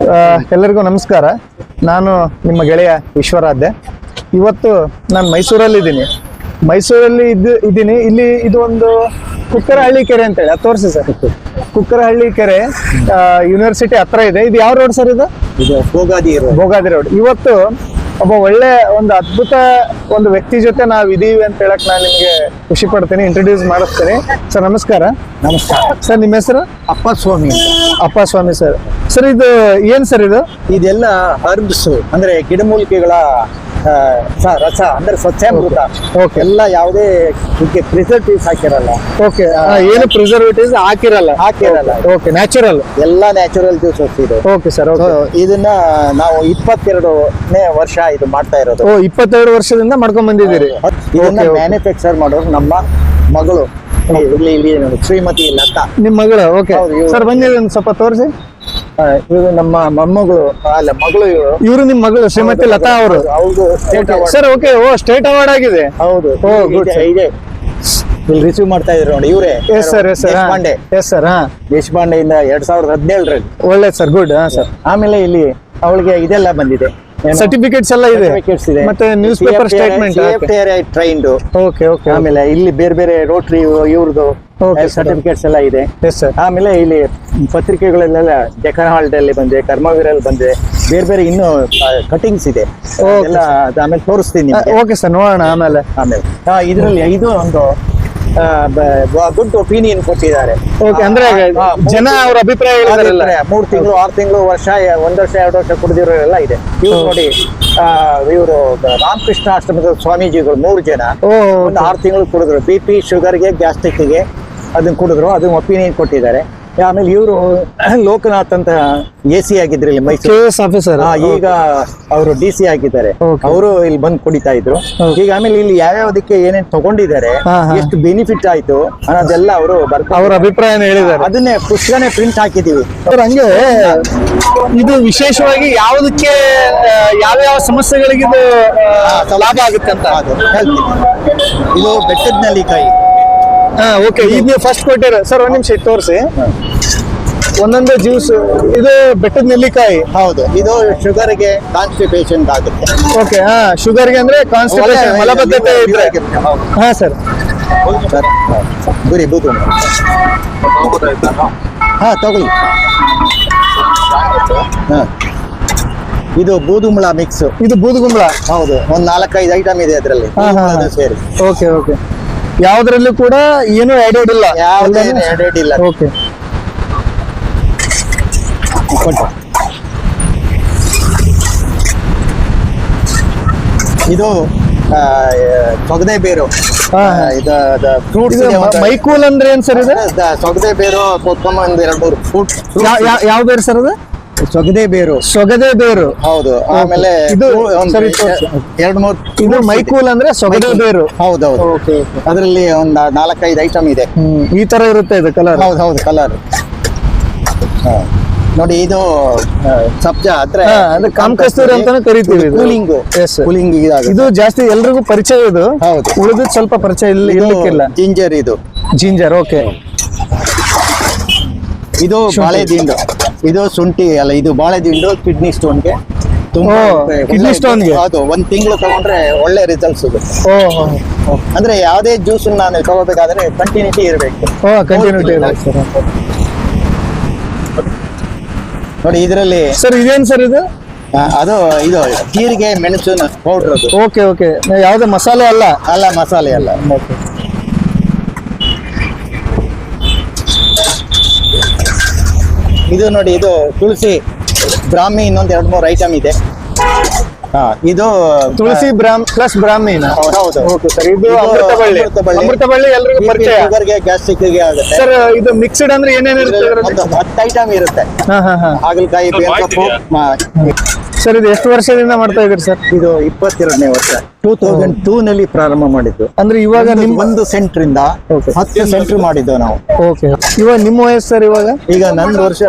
ಎಲ್ಲರಿಗೂ ನಮಸ್ಕಾರ. ನಾನು ನಿಮ್ಮ ಗೆಳೆಯ ವಿಶ್ವರಾಧ್ಯ ಇವತ್ತು ನಾನು ಮೈಸೂರಲ್ಲಿದ್ದೀನಿ. ಮೈಸೂರಲ್ಲಿ ಇದ್ದು ಇದ್ದೀನಿ. ಇಲ್ಲಿ ಇದು ಒಂದು ಕುಕ್ಕರಹಳ್ಳಿ ಕೆರೆ ಅಂತೇಳಿ ಅದು ತೋರಿಸಿ ಸರ್. ಕುಕ್ಕರಹಳ್ಳಿ ಕೆರೆ ಯೂನಿವರ್ಸಿಟಿ ಹತ್ರ ಇದೆ. ಇದು ಯಾವ ರೋಡ್ ಸರ್ ಇದು? ಭೋಗಾದಿ ರೋಡ್ ಇವತ್ತು ಒಬ್ಬ ಒಳ್ಳೆ ಒಂದು ಅದ್ಭುತ ಒಂದು ವ್ಯಕ್ತಿ ಜೊತೆ ನಾವು ಇದೀವಿ ಅಂತ ಹೇಳಕ್ ನಾನು ನಿಮಗೆ ಖುಷಿ ಪಡ್ತೀನಿ ಇಂಟ್ರೊಡ್ಯೂಸ್ ಮಾಡಿಸ್ತೀನಿ. ಸರ್ ನಮಸ್ಕಾರ. ನಮಸ್ಕಾರ. ಸರ್ ನಿಮ್ಮ ಹೆಸರು? ಅಪ್ಪ ಸ್ವಾಮಿ ಅಪ್ಪ ಸ್ವಾಮಿ ಸರ್. ಸರ್ ಇದು ಏನ್ ಸರ್ ಇದು? ಇದೆಲ್ಲ ಹರ್ಬ್ಸ್ ಅಂದ್ರೆ ಗಿಡಮೂಲಿಕೆಗಳ ರಸ ಅಂದ್ರೆ ಸ್ವಚ್ಛ Okay. ಎಲ್ಲ ಯಾವುದೇ ಇದಕ್ಕೆ ಪ್ರಿಸರ್ವೇಟಿವ್ಸ್ ಹಾಕಿರಲ್ಲ. ಓಕೆ ಏನು ಪ್ರಿಸರ್ವೇಟಿವ್ಸ್ ಹಾಕಿರಲ್ಲ? ಹಾಕಿರಲ್ಲ. ಓಕೆ ನ್ಯಾಚುರಲ್ ಎಲ್ಲ ನ್ಯಾಚುರಲ್ ಜ್ಯೂಸಸ್ ಇದು. ಓಕೆ ಸರ್ ಇದನ್ನ ನಾವು ಇಪ್ಪತ್ತೆರಡನೇ ವರ್ಷ ಇದು ಮಾಡ್ತಾ ಇರೋದು. ಓ ಇಪ್ಪತ್ತೆರಡು ವರ್ಷದಿಂದ ಮಾಡ್ಕೊಂಡ್ ಬಂದಿದ್ದೀರಿ? ಇದನ್ನ. ಮ್ಯಾನುಫ್ಯಾಕ್ಚರ್ ಮಾಡೋರು ನಮ್ಮ ಮಗಳು. ಇಲ್ಲಿ ಇಲ್ಲಿ ಶ್ರೀಮತಿ ಲತಾ. ನಿಮ್ಮ ಮಗಳು? ಓಕೆ ಸರ್ ಬಂದಿದ್ದೀನಿ ಒಂದು ಸ್ವಲ್ಪ ತೋರಿಸಿ. ಇವ್ರು ನಮ್ಮ ಮೊಮ್ಮಗಳು ಅಲ್ಲ ಮಗಳು ಇವರು. ಇವರು ನಿಮ್ ಮಗಳು ಶ್ರೀಮತಿ ಲತಾ ಅವರು. ಅವ್ರದ್ದು state award sir okay oh state award ಆಗಿದೆ. ಹೌದು ಓ, ಗುಡ್ ಇದೆ. ಇಲ್ಲಿ ರಿಸೀವ್ ಮಾಡ್ತಾ ಇದ್ರು ನೋಡಿ ಇವರೇ. Yes sir yes sir Pande. Yes sir ಹಾ. ದೇಶಪಾಂಡೆಯಿಂದ ಎರಡ್ ಸಾವಿರದ ಹದಿನೇಳರಲ್ಲಿ. ಒಳ್ಳೆ ಸರ್ ಗುಡ್ ಹಾ ಸರ್ ಆಮೇಲೆ ಇಲ್ಲಿ ಅವಳಿಗೆ ಇದೆಲ್ಲ ಬಂದಿದೆ? ಸರ್ಟಿಫಿಕೇಟ್ಸ್ ಎಲ್ಲ ಇದೆ. ಮತ್ತೆ newspaper statement trained okay okay ಆಮೇಲೆ ಇಲ್ಲಿ ಬೇರೆ ಬೇರೆ ರೋಟ್ರಿ ಇವ್ರದ್ದು ಸರ್ಟಿಫಿಕೇಟ್ಸ್ ಎಲ್ಲ ಇದೆ. ಆಮೇಲೆ ಇಲ್ಲಿ ಪತ್ರಿಕೆಗಳಲ್ಲೆಲ್ಲ ಡೆಕನ್ ಹಾಲ್ಡಲ್ಲಿ ಬಂದಿದೆ ಕರ್ಮವೀರಲ್ಲಿ ಬಂದಿದೆ ಬೇರೆ ಬೇರೆ ಇನ್ನು ಕಟಿಂಗ್ಸ್ ಇದೆ. ಎಲ್ಲ ಆಮೇಲೆ ತೋರಿಸ್ತೀನಿ. ಓಕೆ ಸರ್ ನೋಡೋಣ ಆಮೇಲೆ. ಆಮೇಲೆ. ಇದರಲ್ಲಿ ಇದು ಒಂದು ಗುಡ್ ಒಪಿನಿಯನ್ ಕೊಟ್ಟಿದ್ದಾರೆ. ಓಕೆ ಅಂದ್ರೆ ಜನ ಅವ್ರ ಅಭಿಪ್ರಾಯ. ಮೂರ್ ತಿಂಗಳು ಆರು ತಿಂಗಳು ವರ್ಷ ಒಂದ್ ವರ್ಷ ಎರಡು ವರ್ಷ ಕುಡಿದಿರೋರೆಲ್ಲ ಇದೆ. ಇವ್ರು ನೋಡಿ ಇವರು ರಾಮಕೃಷ್ಣ ಆಶ್ರಮದ ಸ್ವಾಮೀಜಿಗಳು ಮೂರು ಜನ. ಒಂದು ಆರು ತಿಂಗಳು ಕುಡಿದ್ರು. ಬಿ ಪಿ ಶುಗರ್ಗೆ ಗ್ಯಾಸ್ಟ್ರಿಕ್ಗೆ ಅದನ್ನ ಕುಡಿದ್ರು ಅದನ್ನ ಒಪಿನಿಯನ್ ಕೊಟ್ಟಿದ್ದಾರೆ. ಆಮೇಲೆ ಇವರು ಲೋಕನಾಥ್ ಅಂತ ಎ ಸಿ ಆಗಿದ್ರು ಇಲ್ಲಿ ಮೈಸೂರು. ಆಫೀಸರ್ ಈಗ ಅವರು ಡಿ ಸಿ ಆಗಿದ್ದಾರೆ. ಅವರು ಇಲ್ಲಿ ಬಂದು ಕುಡಿತಾ ಇದ್ರು. ಈಗ ಆಮೇಲೆ ಇಲ್ಲಿ ಯಾವ್ಯಾವದಕ್ಕೆ ಏನೇನ್ ತಗೊಂಡಿದ್ದಾರೆ. ಎಷ್ಟು ಬೆನಿಫಿಟ್ ಆಯ್ತು ಅನ್ನೋದೆಲ್ಲ ಅವರು ಅವರ ಅವ್ರ ಅಭಿಪ್ರಾಯನ ಹೇಳಿದ್ದಾರೆ. ಅದನ್ನೇ ಪುಸ್ತಕನೇ ಪ್ರಿಂಟ್ ಹಾಕಿದೀವಿ. ಹಂಗೆ ಇದು ವಿಶೇಷವಾಗಿ ಯಾವುದಕ್ಕೆ ಯಾವ್ಯಾವ ಸಮಸ್ಯೆಗಳಿಗೆ ಇದು ಲಾಭ ಆಗುತ್ತೆ ಅಂತ. ಇದು ಬೆಟ್ಟದ ನೆಲ್ಲಿಕಾಯಿ ಹಾ ಓಕೆ ನೀವು ಫಸ್ಟ್ ಕೊಟ್ಟಿರ ಸರ್ ಒಂದು ನಿಮಿಷ ತೋರಿಸಿ. ಒಂದೊಂದೇ ಜ್ಯೂಸ್ ಇದು ಬೆಟ್ಟದ ನೆಲ್ಲಿಕಾಯಿ. ಹೌದು ಇದು ಶುಗರ್ಗೆ ಕಾನ್ಸ್ಟಿಪೇಷನ್ ಆಗುತ್ತೆ. ಓಕೆ ಹಾ ಶುಗರ್ಗೆ ಅಂದ್ರೆ ಕಾನ್ಸ್ಟಿಪೇಷನ್ ಮಲಬದ್ಧತೆ ಇದ್ರೆ. ಹಾ ಸರ್ ಗುರಿ ಬೂದು. ಹಾ ತಗೊಳ್ಳಿ. ಹಾ. ಇದು ಬೂದುಗುಂಬಳ ಮಿಕ್ಸ್ ಇದು ಬೂದುಗುಂಬಳ? ಹೌದು ಒಂದ್ ನಾಲ್ಕೈದು ಐಟಮ್ ಇದೆ ಅದರಲ್ಲಿ. ಸೇರಿ. ಓಕೆ ಓಕೆ ಯಾವ್ದ್ರಲ್ಲೂ ಕೂಡ ಏನು ಆಡೆಡ್ ಇಲ್ಲ. ಇಲ್ಲ. ಓಕೆ ಇದು ಆ, ಸೊಗದೆ ಬೇರು. ಇದು ಫ್ರೂಟ್ಸ್ ಮೈಕೂಲ್ ಅಂದ್ರೆ ಏನ್ ಸರ್ ಇದು? ಸೊಗದೆ ಬೇರು ಕೊತ್ಕೊಂಬ ಒಂದ್ ಎರಡು ಮೂರು ಫ್ರೂಟ್ ಯಾವ ಬೇರು ಸರ್ ಅದು? ಸೊಗದೆ ಬೇರು. ಸೊಗದೆ ಬೇರು. ಹೌದು ಆಮೇಲೆ ಇದು ಒಂದು ಸರಿ ತೋರ್ಸಿ. ಎರಡು ಮೂರು ಇದು ಮೈಕೂಲ್ ಅಂದ್ರೆ ಸೊಗದೆ ಬೇರು. ಹೌದೌದು ಅದರಲ್ಲಿ ಒಂದ್ ನಾಲ್ಕೈದು ಐಟಮ್ ಇದೆ. ಈ ತರ ಇರುತ್ತೆ ಇದು ಕಲರ್ ಹೌದು ಹೌದು ಕಲರ್ ನೋಡಿ ಇದು ಸಬ್ಜಾ ಅಂದ್ರೆ ಕಾಮ್ ಕಸ್ತೂರಿ ಕಾಮಕಸ್ತೂರಿ ಅಂತಾನೂ ಕರಿತೀವಿ ಇದು. ಕೂಲಿಂಗ್. ಕೂಲಿಂಗ್ ಇದು ಜಾಸ್ತಿ ಎಲ್ರಿಗೂ ಪರಿಚಯ ಇದು. ಹೌದು. ಉಳಿದ ಸ್ವಲ್ಪ ಪರಿಚಯ ಇಲ್ಲ ಇರ್ಲಿಕ್ಕಿಲ್ಲ. ಜಿಂಜರ್ ಇದು. Ginger okay. ಇದು ಬಾಳೆ ದಿಂಡು. ಇದು ಶುಂಠಿ ಅಲ್ಲ ಇದು ಬಾಳೆ ದಿಂಡು ಕಿಡ್ನಿ ಸ್ಟೋನ್ಗೆ ತುಂಬಾ ಕಿಡ್ನಿ ಸ್ಟೋನ್ kidney stone ಗೆ? ಹೌದು ಒಂದ್ ತಿಂಗಳು ತಗೊಂಡ್ರೆ ಒಳ್ಳೆ ರಿಸಲ್ಟ್ ಸಿಗುತ್ತೆ. ಅಂದ್ರೆ ಯಾವುದೇ ಜ್ಯೂಸ್ ನಾನು ತಗೋಬೇಕಾದ್ರೆ ಕಂಟಿನ್ಯೂಟಿ ಇರಬೇಕು. ಕಂಟಿನ್ಯೂಟಿ ಸರ್ ನೋಡಿ ಇದರಲ್ಲಿ ಸರ್ ಇದೇನ್ ಸರ್ ಇದು? ಅದು ಇದು ಜೀರಿಗೆ ಮೆಣಸು ಪೌಡರ್ ಅದು. ಓಕೆ ಓಕೆ ಯಾವುದೇ ಮಸಾಲೆ ಅಲ್ಲ? ಅಲ್ಲ ಮಸಾಲೆ ಅಲ್ಲ. ಓಕೆ ಇದು ನೋಡಿ ಇದು ತುಳಸಿ ಬ್ರಾಹ್ಮಿ ಇನ್ನೊಂದು ಎರಡು ಮೂರು ಐಟಮ್ ಇದೆ. ಇದು ತುಳಸಿ ಬ್ರಾಹ್ಮ್ ಪ್ಲಸ್ ಬ್ರಾಹ್ಮೀನ ಹೌದು, ಹೌದು. ಓಕೆ ಸರ್ ಇದು ಅಮೃತಬಳ್ಳಿ. ಅಮೃತಬಳ್ಳಿ. ಎಲ್ಲರಿಗೂ ಪರಿಚಯ. ಶುಗರ್ಗೆ ಗ್ಯಾಸ್ಟ್ರಿಕ್ಗೆ ಆಗುತ್ತೆ. ಸರ್ ಇದು ಮಿಕ್ಸ್ಡ್ ಅಂದ್ರೆ ಏನೇನು ಇರುತ್ತೆ ಹತ್ತು ಐಟಮ್ ಇರುತ್ತೆ. ಹಾ ಹಾ ಹಾ. ಹಾಗಲಕಾಯಿ ಸರ್ ಇದು ಎಷ್ಟು ವರ್ಷದಿಂದ ಮಾಡ್ತಾ ಇದ್ದೀರಿ ಸರ್ ಇದು ಇಪ್ಪತ್ತೆರಡನೇ ವರ್ಷ. ಟೂ ತೌಸಂಡ್ ಟೂ ನಲ್ಲಿ ಪ್ರಾರಂಭ ಮಾಡಿದ್ದು. ಅಂದ್ರೆ ಇವಾಗ ಒಂದು- ನಿಮ್ ಒಂದು ಸೆಂಟರ್ ಇಂದ. ಹತ್ತು ಸೆಂಟರ್ ಮಾಡಿದ್ದು ನಾವು. ಓಕೆ ಇವಾಗ ನಿಮ್ಮ ವಯಸ್ಸು ಸರ್ ಇವಾಗ? ಈಗ ನಂದು ವರ್ಷ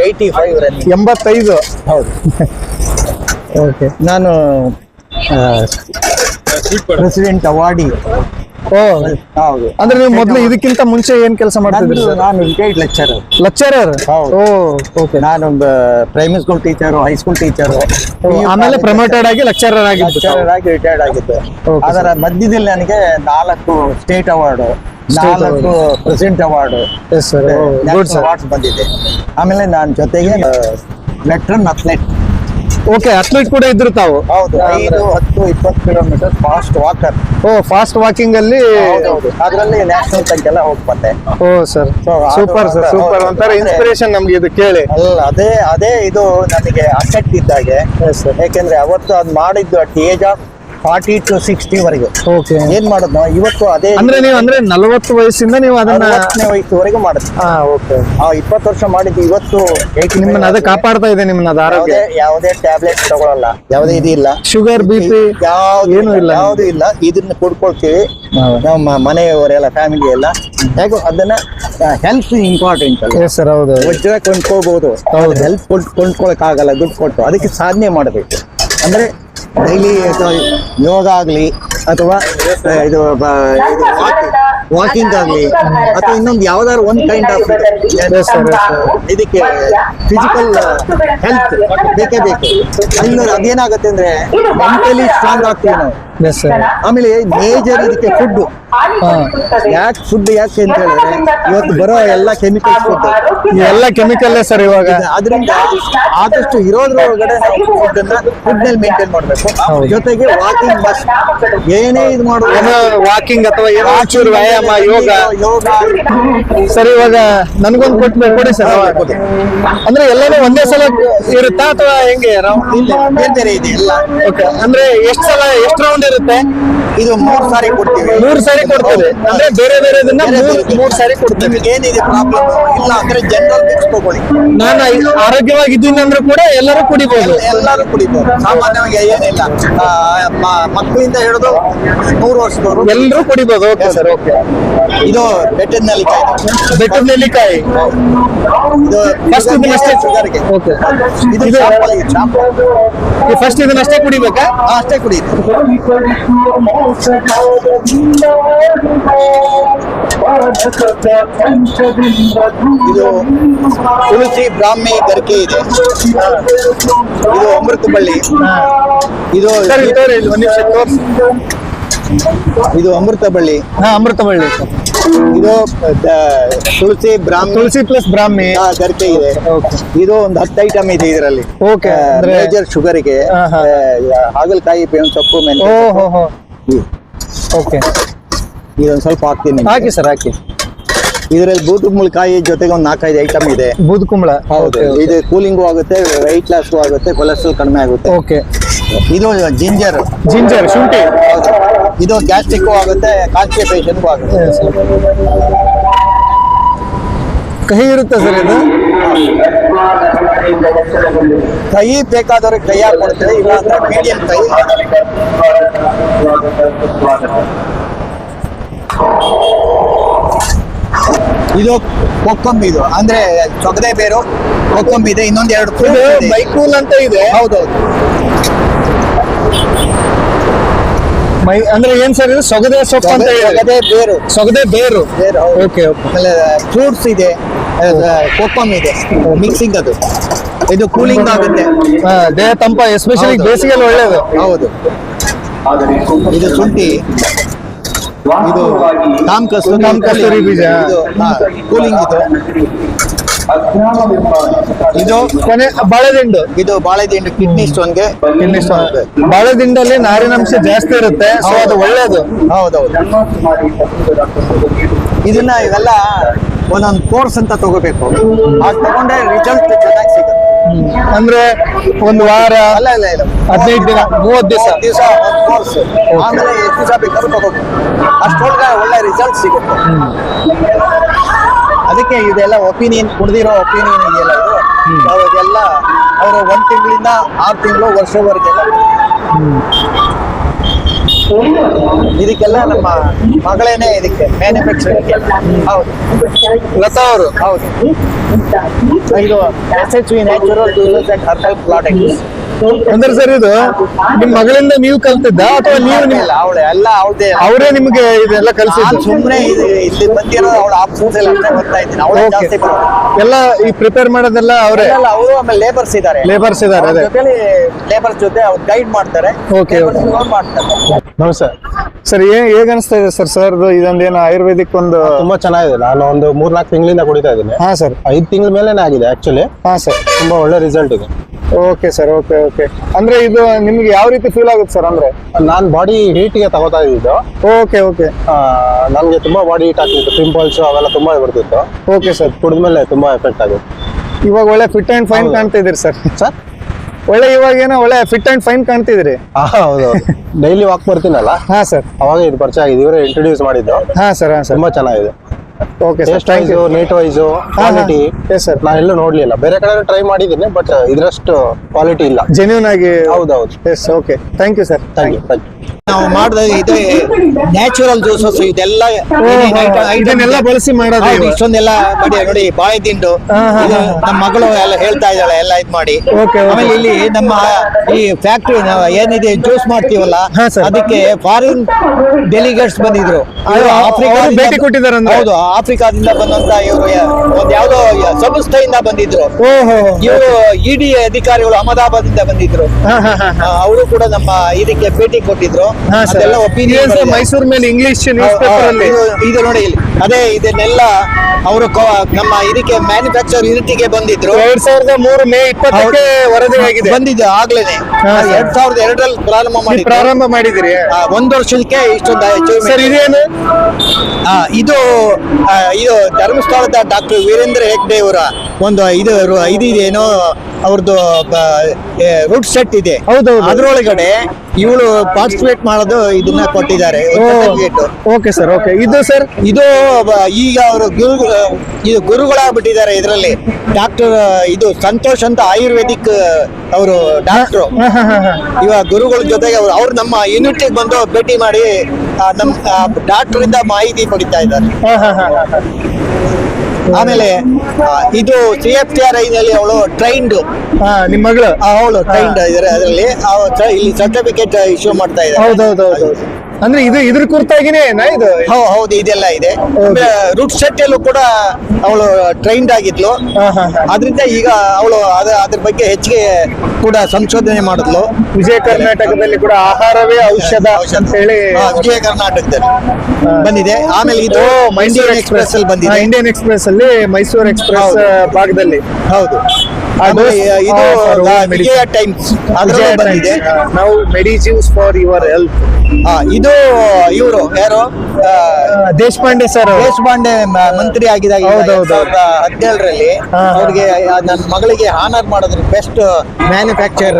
ಏಯ್ಟಿ ಫೈವ್ ಎಂಬತ್ತೈದು. ಹೌದು. ಓಕೆ ನಾನು ಪ್ರೆಸಿಡೆಂಟ್ ಅವಾರ್ಡಿ ಓ. ಹೌದು. ಅಂದ್ರೆ ನೀವು ಮೊದಲು ಇದಕ್ಕಿಂತ ಮುಂಚೆ ಏನ್ ಕೆಲಸ ಮಾಡ್ತಿದ್ರಿ ನಾನು retired lecture lecturer. Oh okay. ನಾನೊಂದು primary school teacher high school teacher ಆಮೇಲೆ ಪ್ರಮೋಟೆಡ್ ಆಗಿ ಲೆಕ್ಚರರ್ ಆಗಿ ಲೆಕ್ಚರರ್ ಆಗಿ ರಿಟೈರ್ಡ್ ಆಗಿದ್ದೆ. ಅದರ ಮಧ್ಯದಲ್ಲಿ ನನಗೆ ನಾಲ್ಕು ಸ್ಟೇಟ್ ಅವಾರ್ಡ್ ನಾಲ್ಕು ಪ್ರೆಸಿಡೆಂಟ್ ಅವಾರ್ಡ್ ಅವಾರ್ಡ್ಸ್ ಬಂದಿದೆ. ಆಮೇಲೆ ನಾನು ಜೊತೆಗೆ ವೆಟ್ರನ್ ಅಥ್ಲೆಟ್ ಓಕೆ ಅತ್ಲೀಟ್ ಕೂಡ ಇದ್ರು ತಾವು? ಹೌದು ಐದು ಹತ್ತು ಇಪ್ಪತ್ತು kilometre fast walker oh fast walking ಅಲ್ಲಿ ಅದರಲ್ಲಿ ನ್ಯಾಷನಲ್ ತನಕೆಲ್ಲ ಹೋಗಿ ಬಂದೆ oh sir super sir super. ಒಂಥರ ಇನ್ಸ್ಪಿರೇಷನ್ ನಮ್ಗೆ ಇದು ಕೇಳಿ. ಅಲ್ಲ ಅದೇ ಅದೇ ಇದು ನನಗೆ ಅಸೆಟ್ ಇದ್ದಾಗೆ ಯಾಕೆಂದ್ರೆ ಅವತ್ತು ಅದು ಮಾಡಿದ್ದು at age of forty to sixty ವರೆಗೆ. ಓಕೆ ಏನ್ ಮಾಡೋದು ಇವತ್ತು ಅದೇ ಅಂದ್ರೆ ನೀವು ಅಂದ್ರೆ ನಲವತ್ತು ವಯಸ್ಸಿಂದ ನೀವು ಅದನ್ನ ಅರವತ್ತನೇ ವಯಸ್ಸುವರೆಗೂ ಮಾಡುತ್ತೆ ಹಾ ಓಕೆ ಆ ಇಪ್ಪತ್ತು ವರ್ಷ ಮಾಡಿದ್ದು ಇವತ್ತು 85 ನಿಮ್ಮನ್ನ ಅದೇ ಕಾಪಾಡ್ತಾ ಇದೆ ನಿಮ್ಮನ್ನ ಅದು ಆರೋಗ್ಯ. ಯಾವುದೇ ಟ್ಯಾಬ್ಲೆಟ್ ತಗೊಳಲ್ಲ. ಯಾವುದೇ ಇದು ಇಲ್ಲ ಶುಗರ್ ಬಿಪಿ ಯಾವ್ದು ಏನೂ ಇಲ್ಲ ಯಾವ್ದು ಇಲ್ಲ. ಇದನ್ನ ಕುಡ್ಕೊಳ್ತೀವಿ. ನಮ್ಮ ಮನೆಯವರೆಲ್ಲ ಫ್ಯಾಮಿಲಿ ಎಲ್ಲ. ಹೇಗೋ ಅದನ್ನ ಹೆಲ್ತ್ ಇಂಪಾರ್ಟೆಂಟ್ ಎಸ್ ಸರ್ ಹೌದು. ವಜ್ರ ಕೊಂಡ್ಕೋಬಹುದು ಹೌದು. ಹೆಲ್ತ್ ಕೊಂಡ್ಕೊಳಕ್ ಆಗಲ್ಲ ದುಡ್ಡು ಕೊಟ್ಟು. ಅದಕ್ಕೆ ಸಾಧನೆ ಮಾಡಬೇಕು. ಅಂದ್ರೆ ಡೈಲಿ ಯೋಗ ಆಗಲಿ ಅಥವಾ ಇದು ವಾಕಿಂಗ್ ಆಗಲಿ ಅಥವಾ ಇನ್ನೊಂದು ಯಾವ್ದಾದ್ರು ಒಂದು ಕೈಂಡ್ ಆಫ್ ಇದಕ್ಕೆ ಫಿಸಿಕಲ್ ಹೆಲ್ತ್ ಬೇಕೇ ಬೇಕು. ಅಲ್ಲಿ ಅದೇನಾಗುತ್ತೆ ಅಂದ್ರೆ ಮೆಂಟಲಿ ಸ್ಟ್ರಾಂಗ್ ಆಗ್ತೀವಿ ನಾವು. ಎಸ್ ಸರ್ ಆಮೇಲೆ ಮೇಜರ್ ಇದಕ್ಕೆ ಫುಡ್ ಯಾಕೆ ಫುಡ್ ಯಾಕೆ ಅಂತ ಹೇಳಿದ್ರೆ ಇವತ್ತು ಬರೋ ಎಲ್ಲ ಕೆಮಿಕಲ್ಸ್ ಫುಡ್ ಎಲ್ಲ ಕೆಮಿಕಲ್ ಸರ್ ಇವಾಗ? ಅದರಿಂದ ಆದಷ್ಟು ಇರೋದ್ರ ಒಳಗಡೆ ಫುಡ್ ಅನ್ನ ಫುಡ್ನಲ್ಲಿ ಮೇಂಟೈನ್ ಮಾಡಬೇಕು. ಜೊತೆಗೆ ವಾಕಿಂಗ್ ಬಸ್ ಏನೇ ಇದು ಮಾಡೋದು ಏನೋ ವಾಕಿಂಗ್ ಅಥವಾ ಏನೋ ಚೂರು ವ್ಯಾಯಾಮ ಯೋಗ? ಯೋಗ. ಸರ್ ಇವಾಗ ನನಗೊಂದು ಕೊಟ್ಟು ಕೊಡಿ ಸರ್. ಅಂದ್ರೆ ಎಲ್ಲಾನು ಒಂದೇ ಸಲ ಇರುತ್ತಾ ಅಥವಾ ಹೆಂಗೆ? ರೌಂಡ್ ಇಲ್ಲ ಬೇರೆ ಬೇರೆ ಇದೆ ಎಲ್ಲ. ಓಕೆ ಅಂದ್ರೆ ಎಷ್ಟು ಸಲ ಎಷ್ಟು ರೌಂಡ್ ಇರುತ್ತೆ ಇದು ಮೂರ್ ಸಾರಿ ಕೊಡ್ತೀವಿ. ಮೂರ್ ಸಾರಿ ಕೊಡ್ತೀವಿ. ಅಂದ್ರೆ ಬೇರೆ ಬೇರೆದನ್ನ ಬೇರೆ ಮೂರ್ ಸಾರಿ ಕೊಡ್ತೀವಿ. ಏನಿದೆ ಪ್ರಾಬ್ಲಮ್ ಇಲ್ಲ ಅಂದ್ರೆ ಜನರಲ್ ಮಿಕ್ಸ್ ತಗೊಳ್ಳಿ. ನಾನು ಆರೋಗ್ಯವಾಗಿದ್ದೀನಿ ಅಂದ್ರೆ ಕೂಡ ಎಲ್ಲರೂ ಕುಡಿಬಹುದು ಎಲ್ಲರೂ ಕುಡಿಬಹುದು ಸಾಮಾನ್ಯವಾಗಿ ಏನಿಲ್ಲ. ಮಕ್ಕಳಿಂದ ಹಿಡಿದು ನೂರು ವರ್ಷದವರು ಎಲ್ಲರೂ ಕುಡಿಬಹುದು ಓಕೆ ಸರ್ ಓಕೆ. ಇದು ಬೆಟ್ಟದ ನೆಲ್ಲಿಕಾಯಿ. ಬೆಟ್ಟದ ನೆಲ್ಲಿಕಾಯಿ. ಇದು ಫಸ್ಟ್ ಇದನ್ನಷ್ಟೇ ಶುಗರ್ಗೆ ಓಕೆ. ಇದು ಫಸ್ಟ್ ಅಷ್ಟೇ ಕುಡಿಬೇಕಾ? ಅಷ್ಟೇ ಕುಡಿಯಿತು ಇದು ತುಳಸಿ ಬ್ರಾಹ್ಮಿ ಗರಿಕೆ ಇದೆ. ಇದು ಅಮೃತ ಬಳ್ಳಿ ಇದು ಇದು ಅಮೃತ ಬಳ್ಳಿ ಹಾ ಅಮೃತ ಬಳ್ಳಿ ಇದು ತುಳಸಿ ಬ್ರಾಹ್ಮಿ ತುಳಸಿ ಪ್ಲಸ್ ಬ್ರಾಹ್ಮಿ. ಗರಿಕೆ ಇದೆ. ಇದು ಒಂದು ಹತ್ತು ಐಟಮ್ ಇದೆ ಇದರಲ್ಲಿ. ಓಕೆ ಮೇಜರ್ ಶುಗರ್ಗೆ. ಹಾಗಲಕಾಯಿ ಬೇವಿನ ಸೊಪ್ಪು ಮೆಂತ್ಯ ಓಕೆ ಇದೊಂದು ಸ್ವಲ್ಪ ಹಾಕ್ತೀನಿ ಹಾಕಿ ಸರ್ ಹಾಕಿ. ಇದರಲ್ಲಿ ಬೂದುಗುಂಬಳಕಾಯಿ ಜೊತೆಗೆ ಒಂದು ನಾಲ್ಕೈದು ಐಟಮ್ ಇದೆ. ಬೂದುಕುಂಬಳ ಹೌದು. ಇದು ಕೂಲಿಂಗು ಆಗುತ್ತೆ ವೈಟ್ ಲಾಸ್ಗೂ ಆಗುತ್ತೆ ಕೊಲೆಸ್ಟ್ರಾಲ್ ಕಡಿಮೆ ಆಗುತ್ತೆ. ಓಕೆ ಇದು ಜಿಂಜರ್ ಜಿಂಜರ್ ಶುಂಠಿ. ಇದು ಗ್ಯಾಸ್ಟ್ರಿಕ್ಕು ಆಗುತ್ತೆ ಕಾನ್ಸ್ಟಿಪೇಷನ್ಗೂ ಆಗುತ್ತೆ. ಕಹಿ ಇರುತ್ತೆ ಸರ್ ಇದು? ಕೈ ಬೇಕಾದವ್ರಿಗೆ ಕೈ ಹಾಕೊಳ್ತೇವೆ ಇಲ್ಲ ಅಂದ್ರೆ ಮೀಡಿಯಂ ಕೈ. ಇದು ಕೊಕ್ಕಂಬಿ ಇದು. ಅಂದ್ರೆ ಸೊಗದೆ ಬೇರು ಕೊಕ್ಕಂಬಿ ಇದೆ ಇನ್ನೊಂದ್ ಎರಡು ಮೈಕೂಲ್ ಅಂತ ಇದೆ? ಹೌದೌದು. ಮೈ ಅಂದ್ರೆ ಏನ್ ಸರ್ ಇದು? ಸೊಗದೆ ಸೊಪ್ಪು ಅಂತ ಸೊಗದೆ- ಇದೆ ಸೊಗದೆ ಬೇರು. ಸೊಗದೆ ಬೇರು. ಬೇರು ಓಕೆ ಓಕೆ ಆಮೇಲೆ ಫ್ರೂಟ್ಸ್ ಇದೆ. ಕೊಕ್ಕಮ್ ಇದೆ. ಮಿಕ್ಸಿಂಗ್ ಅದು. ಇದು ಕೂಲಿಂಗ್ ಆಗುತ್ತೆ. ದೇಹ ತಂಪ ಎಸ್ಪೆಷಲಿ. ಬೇಸಿಗೆಯಲ್ಲಿ ಒಳ್ಳೇದು. ಹೌದು. ಇದು ಶುಂಠಿ. ಇದು ನಾಮ್ ಕಸ್ತು ಕಾಮ್ ಕಸ್ತೂರಿ ಬೀಜ. ಕೂಲಿಂಗ್ ಇದು. ಇದು ಕೊನೆ ಬಾಳೆದಿಂಡು. ಇದು ಬಾಳೆದಿಂಡು ಕಿಡ್ನಿ ಸ್ಟೋನ್ಗೆ ಕಿಡ್ನಿ ಸ್ಟೋನ್ ಬಾಳೆದಿಂಡಲ್ಲಿ ನಾರಿನಾಂಶ ಜಾಸ್ತಿ ಇರುತ್ತೆ ಸೊ ಅದು ಒಳ್ಳೇದು. ಹೌದೌದು ಇದನ್ನ ಇವೆಲ್ಲ ಒಂದೊಂದು ಕೋರ್ಸ್ ಅಂತ ತಗೋಬೇಕು. ಅದು ತಗೊಂಡ್ರೆ ರಿಸಲ್ಟ್ ಚೆನ್ನಾಗಿ ಸಿಗುತ್ತೆ. ಅಂದ್ರೆ ಒಂದು ವಾರ ಅಲ್ಲ ಇಲ್ಲ ಇಲ್ಲ. ಹದಿನೈದು ದಿನ ಮೂವತ್ತು ದಿವಸ? ದಿವಸ ಕೋರ್ಸ್ ಆಮೇಲೆ ಎಷ್ಟು ದಿವಸ ಬೇಕಾದ್ರೂ ತಗೋಬೇಕು. ಅಷ್ಟೊಳಗೆ ಒಳ್ಳೆ ರಿಸಲ್ಟ್ ಸಿಗುತ್ತೆ. ಅದಕ್ಕೆ ಇದೆಲ್ಲ ಒಪಿನಿಯನ್ ಕುಡ್ದಿರೋ ಒಪಿನಿಯನ್ ಇದೆಯಲ್ಲ ಇದು? ನಾವು ಇದೆಲ್ಲ ಅವರು ಒಂದ್ ತಿಂಗಳಿಂದ ಆರು ತಿಂಗಳು ವರ್ಷವರೆಗೆಲ್ಲ. ಇದಕ್ಕೆಲ್ಲ ನಮ್ಮ ಮಗಳೇನೆ ಇದಕ್ಕೆ ಮ್ಯಾನುಫ್ಯಾಕ್ಚರಿಂಗ್ ಹೌದು. ಲತಾ ಅವರು ಹೌದು. ಇದು S H V natural tours and herbal ಅಂದ್ರೆ ಸರ್ ಇದು ನಿಮ್ ಮಗಳಿಂದ ನೀವು ಕಲ್ತಿದ್ದ ಅಥವಾ ನೀವು ಇಲ್ಲ ಅವಳೆ ಎಲ್ಲ ಅವಳದೇ. ಅವರೇ ನಿಮ್ಗೆ ಇದೆಲ್ಲ ಕಲ್ಸಿದ್ರು ಸುಮ್ನೆ ಸುಮ್ಮನೆ ಇಲ್ಲಿ ಬಂದಿರೋ ಅವಳ ಆಪ್ಷನ್ಸ್ ಎಲ್ಲ ಅಷ್ಟೇ ಬರ್ತಾ ಇದ್ದೀನಿ. ಅವಳು ಜಾಸ್ತಿ ಬರೋದು. ಎಲ್ಲ ಈ ಪ್ರಿಪೇರ್ ಮಾಡೋದೆಲ್ಲ ಅವರೇ. ಇಲ್ಲ ಅವರು ಆಮೇಲೆ ಲೇಬರ್ಸ್ ಇದ್ದಾರೆ. ಲೇಬರ್ಸ್ ಇದ್ದಾರೆ, ಅದೇ. ಜೊತೆಲಿ ಲೇಬರ್ಸ್ ಜೊತೆ ಅವ್ರು ಗೈಡ್ ಮಾಡ್ತಾರೆ. ಓಕೆ ಮಾಡ್ತಾರೆ. ನಮಸ್ತೆ. ಸರ್ ಏನ್ ಹೇಗ್ ಅನಿಸ್ತಾ ಇದೆ ಸರ್ ಸರ್ ಇದೊಂದೇನು ಆಯುರ್ವೇದಿಕ್ ಒಂದು ತುಂಬಾ ಚೆನ್ನಾಗಿದೆ. ನಾನು ಒಂದು ಮೂರ್ನಾಲ್ಕು ತಿಂಗಳಿಂದ ಕುಡಿತಾ ಇದ್ದೀನಿ. ಹಾ ಸರ್. ಐದು ತಿಂಗಳ ಮೇಲೆ ಆಗಿದೆ ಆಕ್ಚುಲಿ ಹಾ ಸರ್. ತುಂಬಾ ಒಳ್ಳೆ ರಿಸಲ್ಟ್ ಇದೆ. ಓಕೆ ಸರ್ ಓಕೆ ಓಕೆ ಅಂದ್ರೆ ಇದು ನಿಮ್ಗೆ ಯಾವ ರೀತಿ ಫೀಲ್ ಆಗುತ್ತೆ ಸರ್ ಅಂದ್ರೆ? ನಾನು ಬಾಡಿ ಹೀಟಿಗೆ ತಗೋತಾ ಇದ್ದಿದ್ದು ಓಕೆ ಓಕೆ ನನಗೆ ತುಂಬಾ ಬಾಡಿ ಹೀಟ್ ಆಗ್ತಿತ್ತು. ಪಿಂಪಲ್ಸ್ ಅವೆಲ್ಲ ತುಂಬಾ ಬರ್ತಿತ್ತು. ಓಕೆ ಸರ್ ಕುಡಿದ್ಮೇಲೆ ತುಂಬಾ ಎಫೆಕ್ಟ್ ಆಗುತ್ತೆ. ಇವಾಗ ಒಳ್ಳೆ ಫಿಟ್ ಅಂಡ್ ಫೈನ್ ಕಾಣ್ತಿದಿರಿ ಕಾಣ್ತಿದ್ದೀರಿ ಸರ್ ಸರ್ ಒಳ್ಳೆ ಇವಾಗ ಏನೋ ಒಳ್ಳೆ ಫಿಟ್ ಅಂಡ್ ಫೈನ್ ಕಾಣ್ತಿದ್ರಿ ಹೌದು. Daily walk ಬರ್ತೀನಲ್ಲ? ಹಾ ಸರ್ ಅವಾಗ ಇದು ಪರಿಚಯ ಆಗಿದೆ ಇವರೇ ಇಂಟ್ರೊಡ್ಯೂಸ್ ಮಾಡಿದ್ದು. ಹಾ ಸರ್ ಹಾ ಸರ್ ತುಂಬಾ ಚೆನ್ನಾಗಿದೆ. Okay sir taste thank wise you neat wise quality yes sir ನಾನು ಎಲ್ಲೂ ನೋಡ್ಲಿಲ್ಲ. ಬೇರೆ ಕಡೆ ಟ್ರೈ ಮಾಡಿದ್ದೀನಿ ಬಟ್ ಇದರಷ್ಟು ಕ್ವಾಲಿಟಿ ಇಲ್ಲ. ಜೆನ್ಯೂನ್ ಆಗಿ ಹೌದೌದು. Yes okay thank you sir thank you thank you ನಾವು ಮಾಡಿದ ಇದೆ ನ್ಯಾಚುರಲ್ ಜ್ಯೂಸಸ್ ಇದೆಲ್ಲ ಏನೇನ್ item- item ಇದನ್ನೆಲ್ಲ ಇದೆ. ಬಳಸಿ ಮಾಡೋದು ಹೌದು. ಇಷ್ಟೊಂದೆಲ್ಲ ಮಾಡಿ ನೋಡಿ ಬಾಳೆ ದಿಂಡು ಹಾ, ಹಾ, ಇದು ನಮ್ಮ ಮಗಳು ಎಲ್ಲ ಹೇಳ್ತಾ ಇದ್ದಾಳೆ ಎಲ್ಲ ಇದ್ ಮಾಡಿ. Okay, okay. ಆಮೇಲೆ ಇಲ್ಲಿ ನಮ್ಮ ಈ ಫ್ಯಾಕ್ಟ್ರಿ ಏನಿದೆ ಜ್ಯೂಸ್ ಮಾಡ್ತೀವಲ್ಲ ಹಾ, sir. ಅದಕ್ಕೆ ಫಾರಿನ್ ಡೆಲಿಗೇಟ್ಸ್ ಬಂದಿದ್ರು. ಅವ್ರು ಭೇಟಿ ಕೊಟ್ಟಿದ್ದಾರಂದ್ರೆ? ಹೌದು ಆಫ್ರಿಕಾದಿಂದ ಬಂದಂತ ಇವರು ಒಂದ್ ಯಾವ್ದೋ ಸಂಸ್ಥೆಯಿಂದ ಬಂದಿದ್ರು. ಓಹೋ. ಇವರು ಇಡಿ ಅಧಿಕಾರಿಗಳು ಅಹಮದಾಬಾದ್ ಇಂದ ಬಂದಿದ್ರು ಅವರು ಕೂಡ ನಮ್ಮ ಇದಕ್ಕೆ ಭೇಟಿ ಕೊಟ್ಟಿದ್ರು. ಮೈಸೂರ್ ಸರ್. ಅದೆಲ್ಲ ಒಪಿನಿಯನ್ ಮೈಸೂರು ಮೇಲೆ ಇಂಗ್ಲಿಷ್ ನ್ಯೂಸ್ ಪೇಪರ್ ಇದು ನೋಡಿ ಇಲ್ಲಿ. ಅದೇ ಇದನ್ನೆಲ್ಲ ಅವರು ನಮ್ಮ ಇದಕ್ಕೆ ಮ್ಯಾನುಫ್ಯಾಕ್ಚರ್ ಯೂನಿಟಿಗೆ ಬಂದಿದ್ರು. ಎರಡ್ ಸಾವಿರದ ಮೂರು ಮೇ ಇಪ್ಪತ್ತಕ್ಕೆ ವರದಿ ಆಗಿದೆ. ಬಂದಿದ್ದು ಆಗ್ಲೇನೆ. ಎರಡ್ ಸಾವಿರದ ಎರಡರಲ್ಲಿ ಪ್ರಾರಂಭ ಮಾಡಿ ಪ್ರಾರಂಭ ಮಾಡಿದಿರಿ ಒಂದು ವರ್ಷಕ್ಕೆ ಇಷ್ಟೊಂದು. ಸರ್ ಇದೇನು? ಆ, ಇದು ಇದು ಧರ್ಮಸ್ಥಳದ ಡಾಕ್ಟರ್ ವೀರೇಂದ್ರ ಹೆಗ್ಡೆ ಅವರ ಒಂದು ಇದು ಇದೇನೋ ಅವ್ರದ್ದು ರೂಟ್ ಸೆಟ್ ಇದೆ. ಹೌದು ಅದ್ರೊಳಗಡೆ ಇವಳು ಪಾರ್ಟಿಸಿಪೇಟ್ ಮಾಡೋದು ಇದನ್ನ ಕೊಟ್ಟಿದ್ದಾರೆ. ಓಕೆ ಸರ್ ಓಕೆ ಇದು ಸರ್ ಇದು ಈಗ ಅವರು ಗುರು ಇದು ಗುರುಗಳಾಗ್ಬಿಟ್ಟಿದ್ದಾರೆ ಇದರಲ್ಲಿ. ಡಾಕ್ಟರ್ ಇದು ಸಂತೋಷ್ ಅಂತ ಆಯುರ್ವೇದಿಕ್ ಅವರು ಡಾಕ್ಟ್ರು ಇವಾಗ ಗುರುಗಳ ಜೊತೆಗೆ ಅವರು ಅವ್ರು ನಮ್ಮ ಯೂನಿಟಿಗೆ ಬಂದು ಭೇಟಿ ಮಾಡಿ ನಮ್ಮ ಡಾಕ್ಟರ್ ಇಂದ ಮಾಹಿತಿ ಪಡಿತಾ ಇದ್ದಾರೆ. ಆಮೇಲೆ ಇದು ಸಿ ಎಫ್ ಟಿ ಆರ್ ಐನಲ್ಲಿ ಅವಳು ಟ್ರೈನ್ಡ್ ನಿಮ್ಮ ನಿಮ್ ಮಗಳು. ಅವಳು ಟ್ರೈನ್ಡ್ ಇದ್ದಾರೆ ಅದರಲ್ಲಿ. ಇಲ್ಲಿ ಸರ್ಟಿಫಿಕೇಟ್ ಇಶ್ಯೂ ಮಾಡ್ತಾ ಇದ್ದಾರೆ ಹೌದೌದೌದು. ಅಂದ್ರೆ ಇದು ಇದ್ರ ಕುರ್ತಾಗಿನೇ ಇದು? ಹೌ- ಹೌದು ಇದೆಲ್ಲ ಇದೆ. ರೂಟ್ ಅಲ್ಲೂ ಕೂಡ ಅವಳು ಟ್ರೈನ್ಡ್ ಆಗಿದ್ಲು. ಆದ್ರಿಂದ ಈಗ ಅವಳು ಅದ ಅದ್ರ ಬಗ್ಗೆ ಹೆಚ್ಚಿಗೆ ಕೂಡ ಸಂಶೋಧನೆ ಮಾಡಿದ್ಲು. ವಿಜಯ ಕರ್ನಾಟಕದಲ್ಲಿ ಕೂಡ ಆಹಾರವೇ ಔಷಧ ಅಂತ ಹೇಳಿ ವಿಜಯ ಕರ್ನಾಟಕದಲ್ಲಿ ಬಂದಿದೆ. ಆಮೇಲೆ ಇದು ಇಂಡಿಯನ್ ಎಕ್ಸ್ಪ್ರೆಸ್ ಅಲ್ಲಿ ಬಂದಿದೆ. ಇಂಡಿಯನ್ ಎಕ್ಸ್ಪ್ರೆಸ್ ಅಲ್ಲಿ ಮೈಸೂರು ಎಕ್ಸ್ಪ್ರೆಸ್ ಭಾಗದಲ್ಲಿ. ಹೌದು. ಅದು ಇದು ವಿಜಯ ಟೈಮ್ಸ್ ಅದರಲ್ಲೇ ಬಂದಿದೆ. ನಾವು ಮೆಡಿಸಿನ್ಸ್ ಫಾರ್ ಯುವರ್ ಹೆಲ್ತ್ ಇದು ಇವರು ಯಾರು? ದೇಶಪಾಂಡೆ ಸರ್ ದೇಶಪಾಂಡೆ ಮಂತ್ರಿ ಆಗಿದಾಗ. ಹದಿನೇಳರಲ್ಲಿ. ಅವ್ರಿಗೆ ನನ್ನ ಮಗಳಿಗೆ ಹಾನರ್ ಮಾಡಿದ್ರು ಬೆಸ್ಟ್ ಮ್ಯಾನುಫ್ಯಾಕ್ಚರ್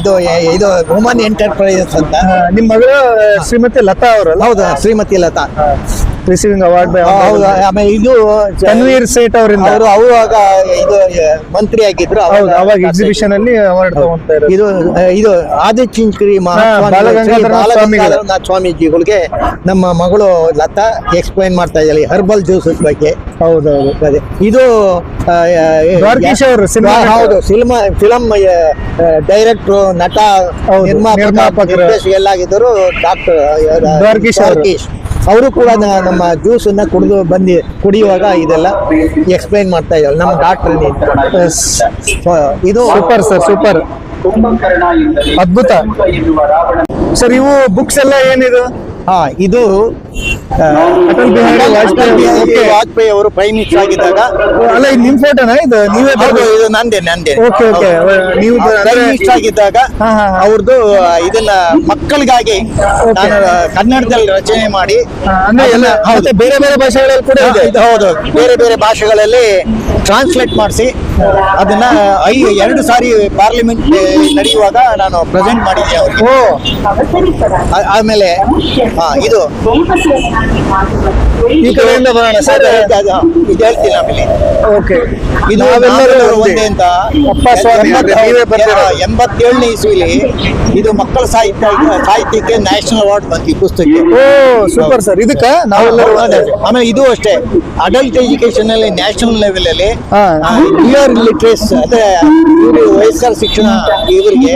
ಇದು ಇದು ವುಮನ್ ಎಂಟರ್ಪ್ರೈಸಸ್ ಅಂತ. ನಿಮ್ಮ ಮಗಳು ಶ್ರೀಮತಿ ಲತಾ ಅವರಲ್ಲ? ಹೌದು Shrimati Latha. Receiving award by ಹೌದು. ಆಮೇಲೆ ಇದು ತನ್ವೀರ್ ಸೇಟ್ ಅವರಿಂದ. ಅವರು ಅವಾಗ ಇದು ಮಂತ್ರಿ ಆಗಿದ್ರು ಹೌದು ಅವಾಗ ಎಕ್ಸಿಬಿಷನ್ ಅಲ್ಲಿ ಅವಾರ್ಡ್ ತಗೊಂತಾ ಇರೋದು. ಇದು ಇದು ಆದಿ ಮಹಾಸ್ವಾಮಿ ಶ್ರೀ ಸ್ವಾಮಿಗಳು. ಬಾಲಗಂಗಾಧರನಾಥ ಸ್ವಾಮೀಜಿಗಳಿಗೆ ನಮ್ಮ ಮಗಳು ಲತಾ ಎಕ್ಸ್ಪ್ಲೈನ್ ಮಾಡ್ತಾ ಇದ್ದಾಳೆ ಹರ್ಬಲ್ ಜ್ಯೂಸ್ ಬಗ್ಗೆ ಹೌದೌದು. ಅದೇ. ಇದು ದ್ವಾರಕೀಶ್ ಅವರು ಸಿನಿಮಾ ಹೌದು. ಸಿನಿಮಾ ಫಿಲಂ ಡೈರೆಕ್ಟ್ರು ನಟ ನಿರ್ಮಾಪಕ ಎಲ್ಲ ಆಗಿದ್ದರು ಡಾಕ್ಟರ್ ದ್ವಾರಕೀಶ್. ಅವರು. ಕೂಡ ನಮ್ಮ ಜ್ಯೂಸನ್ನು ಕುಡಿದು ಬಂದಿ ಕುಡಿಯುವಾಗ ಇದೆಲ್ಲ ಎಕ್ಸ್ಪ್ಲೈನ್ ಮಾಡ್ತಾ ಇದ್ದಾರೆ. ನಮ್ಮ ಡಾಕ್ಟರ್ ಇದು ಸೂಪರ್ ಸರ್ ಸೂಪರ್ ಅದ್ಭುತ. ಸರ್ ಇವು ಬುಕ್ಸ್ ಎಲ್ಲ ಏನಿದು? ಹಾ ಇದು ಅಟಲ್ ಬಿಹಾರಿ ವಾಜಪೇಯಿ. ವಾಜಪೇಯಿ ಅವರು ಪ್ರೈಮ್ ಮಿನಿಸ್ಟರ್ ಆಗಿದ್ದಾಗ ಅಲ್ಲ ಇದು ನಿಮ್ ಫೋಟೋನಾ ಇದು ನೀವೇ ಹೌದು ಇದು ನಂದೇ ನಂದೇ. Okay okay. ನೀವು ಪ್ರೈಮ್ ಮಿನಿಸ್ಟರ್ ಆಗಿದ್ದಾಗ. ಅವ್ರದ್ದು ಇದನ್ನ ಮಕ್ಕಳಿಗಾಗಿ ನಾನು ಕನ್ನಡದಲ್ಲಿ ರಚನೆ ಮಾಡಿ ಅಂದ್ರೆ ಎಲ್ಲ. ಮತ್ತೆ ಬೇರೆ ಬೇರೆ ಭಾಷೆಗಳಲ್ಲಿ ಕೂಡ ಇದೆ. ಹೌದು. ಬೇರೆ ಬೇರೆ ಭಾಷೆಗಳಲ್ಲಿ ಟ್ರಾನ್ಸ್ಲೇಟ್ ಮಾಡಿಸಿ ಅದನ್ನ ಐ ಎರಡು ಸಾರಿ ಪಾರ್ಲಿಮೆಂಟ್ ನಡೆಯುವಾಗ ನಾನು ಪ್ರೆಸೆಂಟ್ ಮಾಡಿದ್ದೆ ಅವ್ರಿಗೆ. ಓ. ಆಮೇಲೆ ಹಾ ಇದು. ಈ ಕಡೆಯಿಂದ ಬರೋಣ ಸರ್. ಇದು ಹೇಳ್ತೀನಿ ಆಮೇಲೆ ಓಕೆ. ಇದು ನಾವೆಲ್ಲರೂ ಒಂದೇ. ಅಂತ. ಅಪ್ಪ ಸ್ವಾಮಿ? ಎಂಬತ್ತೇಳನೇ ಇಸ್ವಿಲಿ ಇದು ಮಕ್ಕಳ ಸಾಹಿತ್ಯ ಸಾಹಿತ್ಯಕ್ಕೆ ನ್ಯಾಷನಲ್ ಅವಾರ್ಡ್ ಬಂತು ಪುಸ್ತಕ ಪುಸ್ತಕಕ್ಕೆ. ಓ ಸೂಪರ್ ಸರ್ ಇದಕ್ಕ ನಾವೆಲ್ಲರೂ ಆಮೇಲೆ ಇದು ಅಷ್ಟೇ. ಅಡಲ್ಟ್ ಎಜುಕೇಶನ್ ಅಲ್ಲಿ ನ್ಯಾಷನಲ್ ಲೆವೆಲ್ ಅಲ್ಲಿ ಹೈಯರ್ ಲಿಟ್ರೇಸ್ ಅದೇ ಇವರು ವಯಸ್ಕರ ಶಿಕ್ಷಣ ಇವರಿಗೆ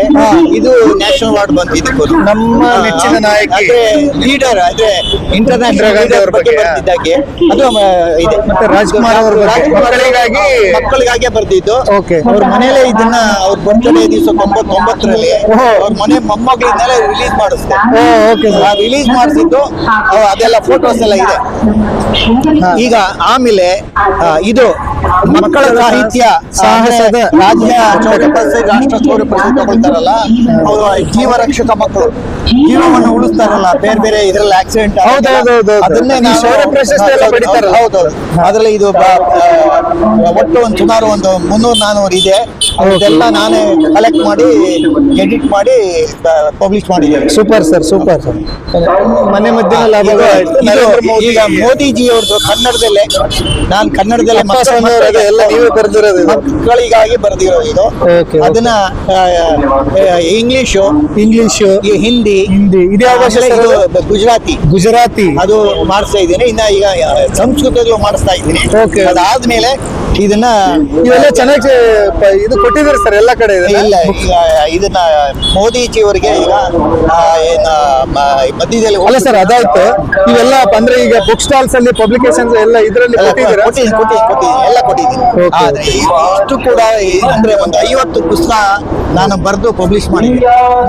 ಇದು ನ್ಯಾಷನಲ್ ಅವಾರ್ಡ್ ಬಂದಿದ್ದು ಇದಕ್ಕೂ ನಮ್ಮ ನೆಚ್ಚಿನ ನಾಯಕ. ಅಂದ್ರೆ ಲೀಡರ್ ಅಂದ್ರೆ ಇಂಟರ್ನ್ಯಾಷನಲ್ ಅವ್ರ ಬಗ್ಗೆ. ಬರ್ತಿದ್ದಾಗೆ ಅದು ಮ, ಇದೆ. ಮತ್ತೆ ರಾಜ್ಕುಮಾರ್ ಅವರು ಬಗ್ಗೆ. ರಾಜ್ಕುಮಾರ್ ಮಕ್ಕಳಿಗಾಗಿ ಮಕ್ಕಳಿಗಾಗಿ ಬರ್ದಿದ್ದು. Okay. ಅವ್ರ ಮನೇಲೆ ಇದನ್ನ ಅವ್ರ ಬರ್ತ್ಡೇ ದಿವಸ ತೊಂಬತ್ತೊಂಬತ್ತರಲ್ಲಿ ಓಹೋ. ಅವ್ರ ಮನೆ ಮೊಮ್ಮಗಳಿಂದಲೇ ರಿಲೀಸ್ ಮಾಡಿಸ್ತಾರೆ ಓ ಓಕೆ ರಿಲೀಸ್ ಮಾಡಿಸಿದ್ದು ಅದೆಲ್ಲ ಫೋಟೋಸ್ ಎಲ್ಲ ಇದೆ. ಈಗ ಆಮೇಲೆ ಆ, ಇದು ಮಕ್ಕಳ ಸಾಹಿತ್ಯ ಸಾಹಸದ ರಾಜ್ಯ ಶೌರ್ಯ ಪ್ರಸಿದ್ಧಗೊಳ್ತಾರಲ್ಲ ರಾಷ್ಟ್ರ ಶೌರ್ಯ ಪ್ರಶಸ್ತಿ ತಗೊಳ್ತಾರಲ್ಲ ಅವರು ಜೀವ ರಕ್ಷಕ ಮಕ್ಕಳು. ಜೀವವನ್ನು ಉಳಿಸ್ತಾರಲ್ಲ ಬೇರೆ ಬೇರೆ ಇದ್ರಲ್ಲಿ ಆಕ್ಸಿಡೆಂಟ್. ಅದನ್ನೇ? ಹೌದೌದು ಅದ್ರಲ್ಲಿ ಇದು ಒಟ್ಟು ಒಂದು ಸುಮಾರು ಒಂದು ಮುನ್ನೂರು ನಾನೂರು ಇದೆ. ಅದೆಲ್ಲ ನಾನೇ ಕಲೆಕ್ಟ್ ಮಾಡಿ ಎಡಿಟ್ ಮಾಡಿ ಪಬ್ಲಿಷ್ ಮಾಡಿದ್ದೇನೆ. ಸೂಪರ್ ಸರ್ ಸೂಪರ್ ಸರ್ ಮನೆ ಮಧ್ಯೆ ಈಗ ಮೋದಿಜಿ ಅವ್ರದ್ದು ಕನ್ನಡದಲ್ಲೇ. ನಾನು ಕನ್ನಡದಲ್ಲೇ ಎಲ್ಲ ನೀವೇ ಬರ್ದಿರೋದು ಇದು. ಮಕ್ಕಳಿಗಾಗಿ ಬರ್ದಿರೋ ಇದು. Okay, ಅದನ್ನ ಇಂಗ್ಲಿಷು ಇಂಗ್ಲಿಷು ಹಿಂದಿ ಹಿಂದಿ. ಇದೇ ಗುಜರಾತಿ. ಗುಜರಾತಿ. ಅದು ಮಾಡಿಸ್ತಾ ಇದ್ದೀನಿ. ಇನ್ನ ಈಗ ಸಂಸ್ಕೃತದಲ್ಲೂ ಮಾಡಿಸ್ತಾ ಇದ್ದೀನಿ. ಅದಾದ್ಮೇಲೆ ಇದನ್ನ ಇವೆಲ್ಲ ಚೆನ್ನಾಗಿ ಇದು ಕೊಟ್ಟಿದ್ದಾರೆ ಸರ್ ಎಲ್ಲ ಕಡೆ. ಇಲ್ಲ ಈಗ ಇದನ್ನ ಮೋದಿಜಿಯವರಿಗೆ ಈಗ ಮಧ್ಯದಲ್ಲಿ ಅಲ್ಲ ಸರ್ ಅದಾಯ್ತು. ಇವೆಲ್ಲ ಅಂದ್ರೆ ಈಗ ಬುಕ್ ಸ್ಟಾಲ್ಸ್ ಅಲ್ಲಿ ಪಬ್ಲಿಕೇಶನ್ಸ್ ಎಲ್ಲ ಇದರಲ್ಲಿ ಕೊಟ್ಟಿದ್ದೀನಿ ಎಲ್ಲ ಕೊಟ್ಟಿದ್ದೀನಿ. ಆದ್ರೆ ಇಷ್ಟು ಕೂಡ ಅಂದ್ರೆ ಒಂದು ಐವತ್ತು ಪುಸ್ತಕ ನಾನು ಬರೆದು ಪಬ್ಲಿಷ್ ಮಾಡಿ.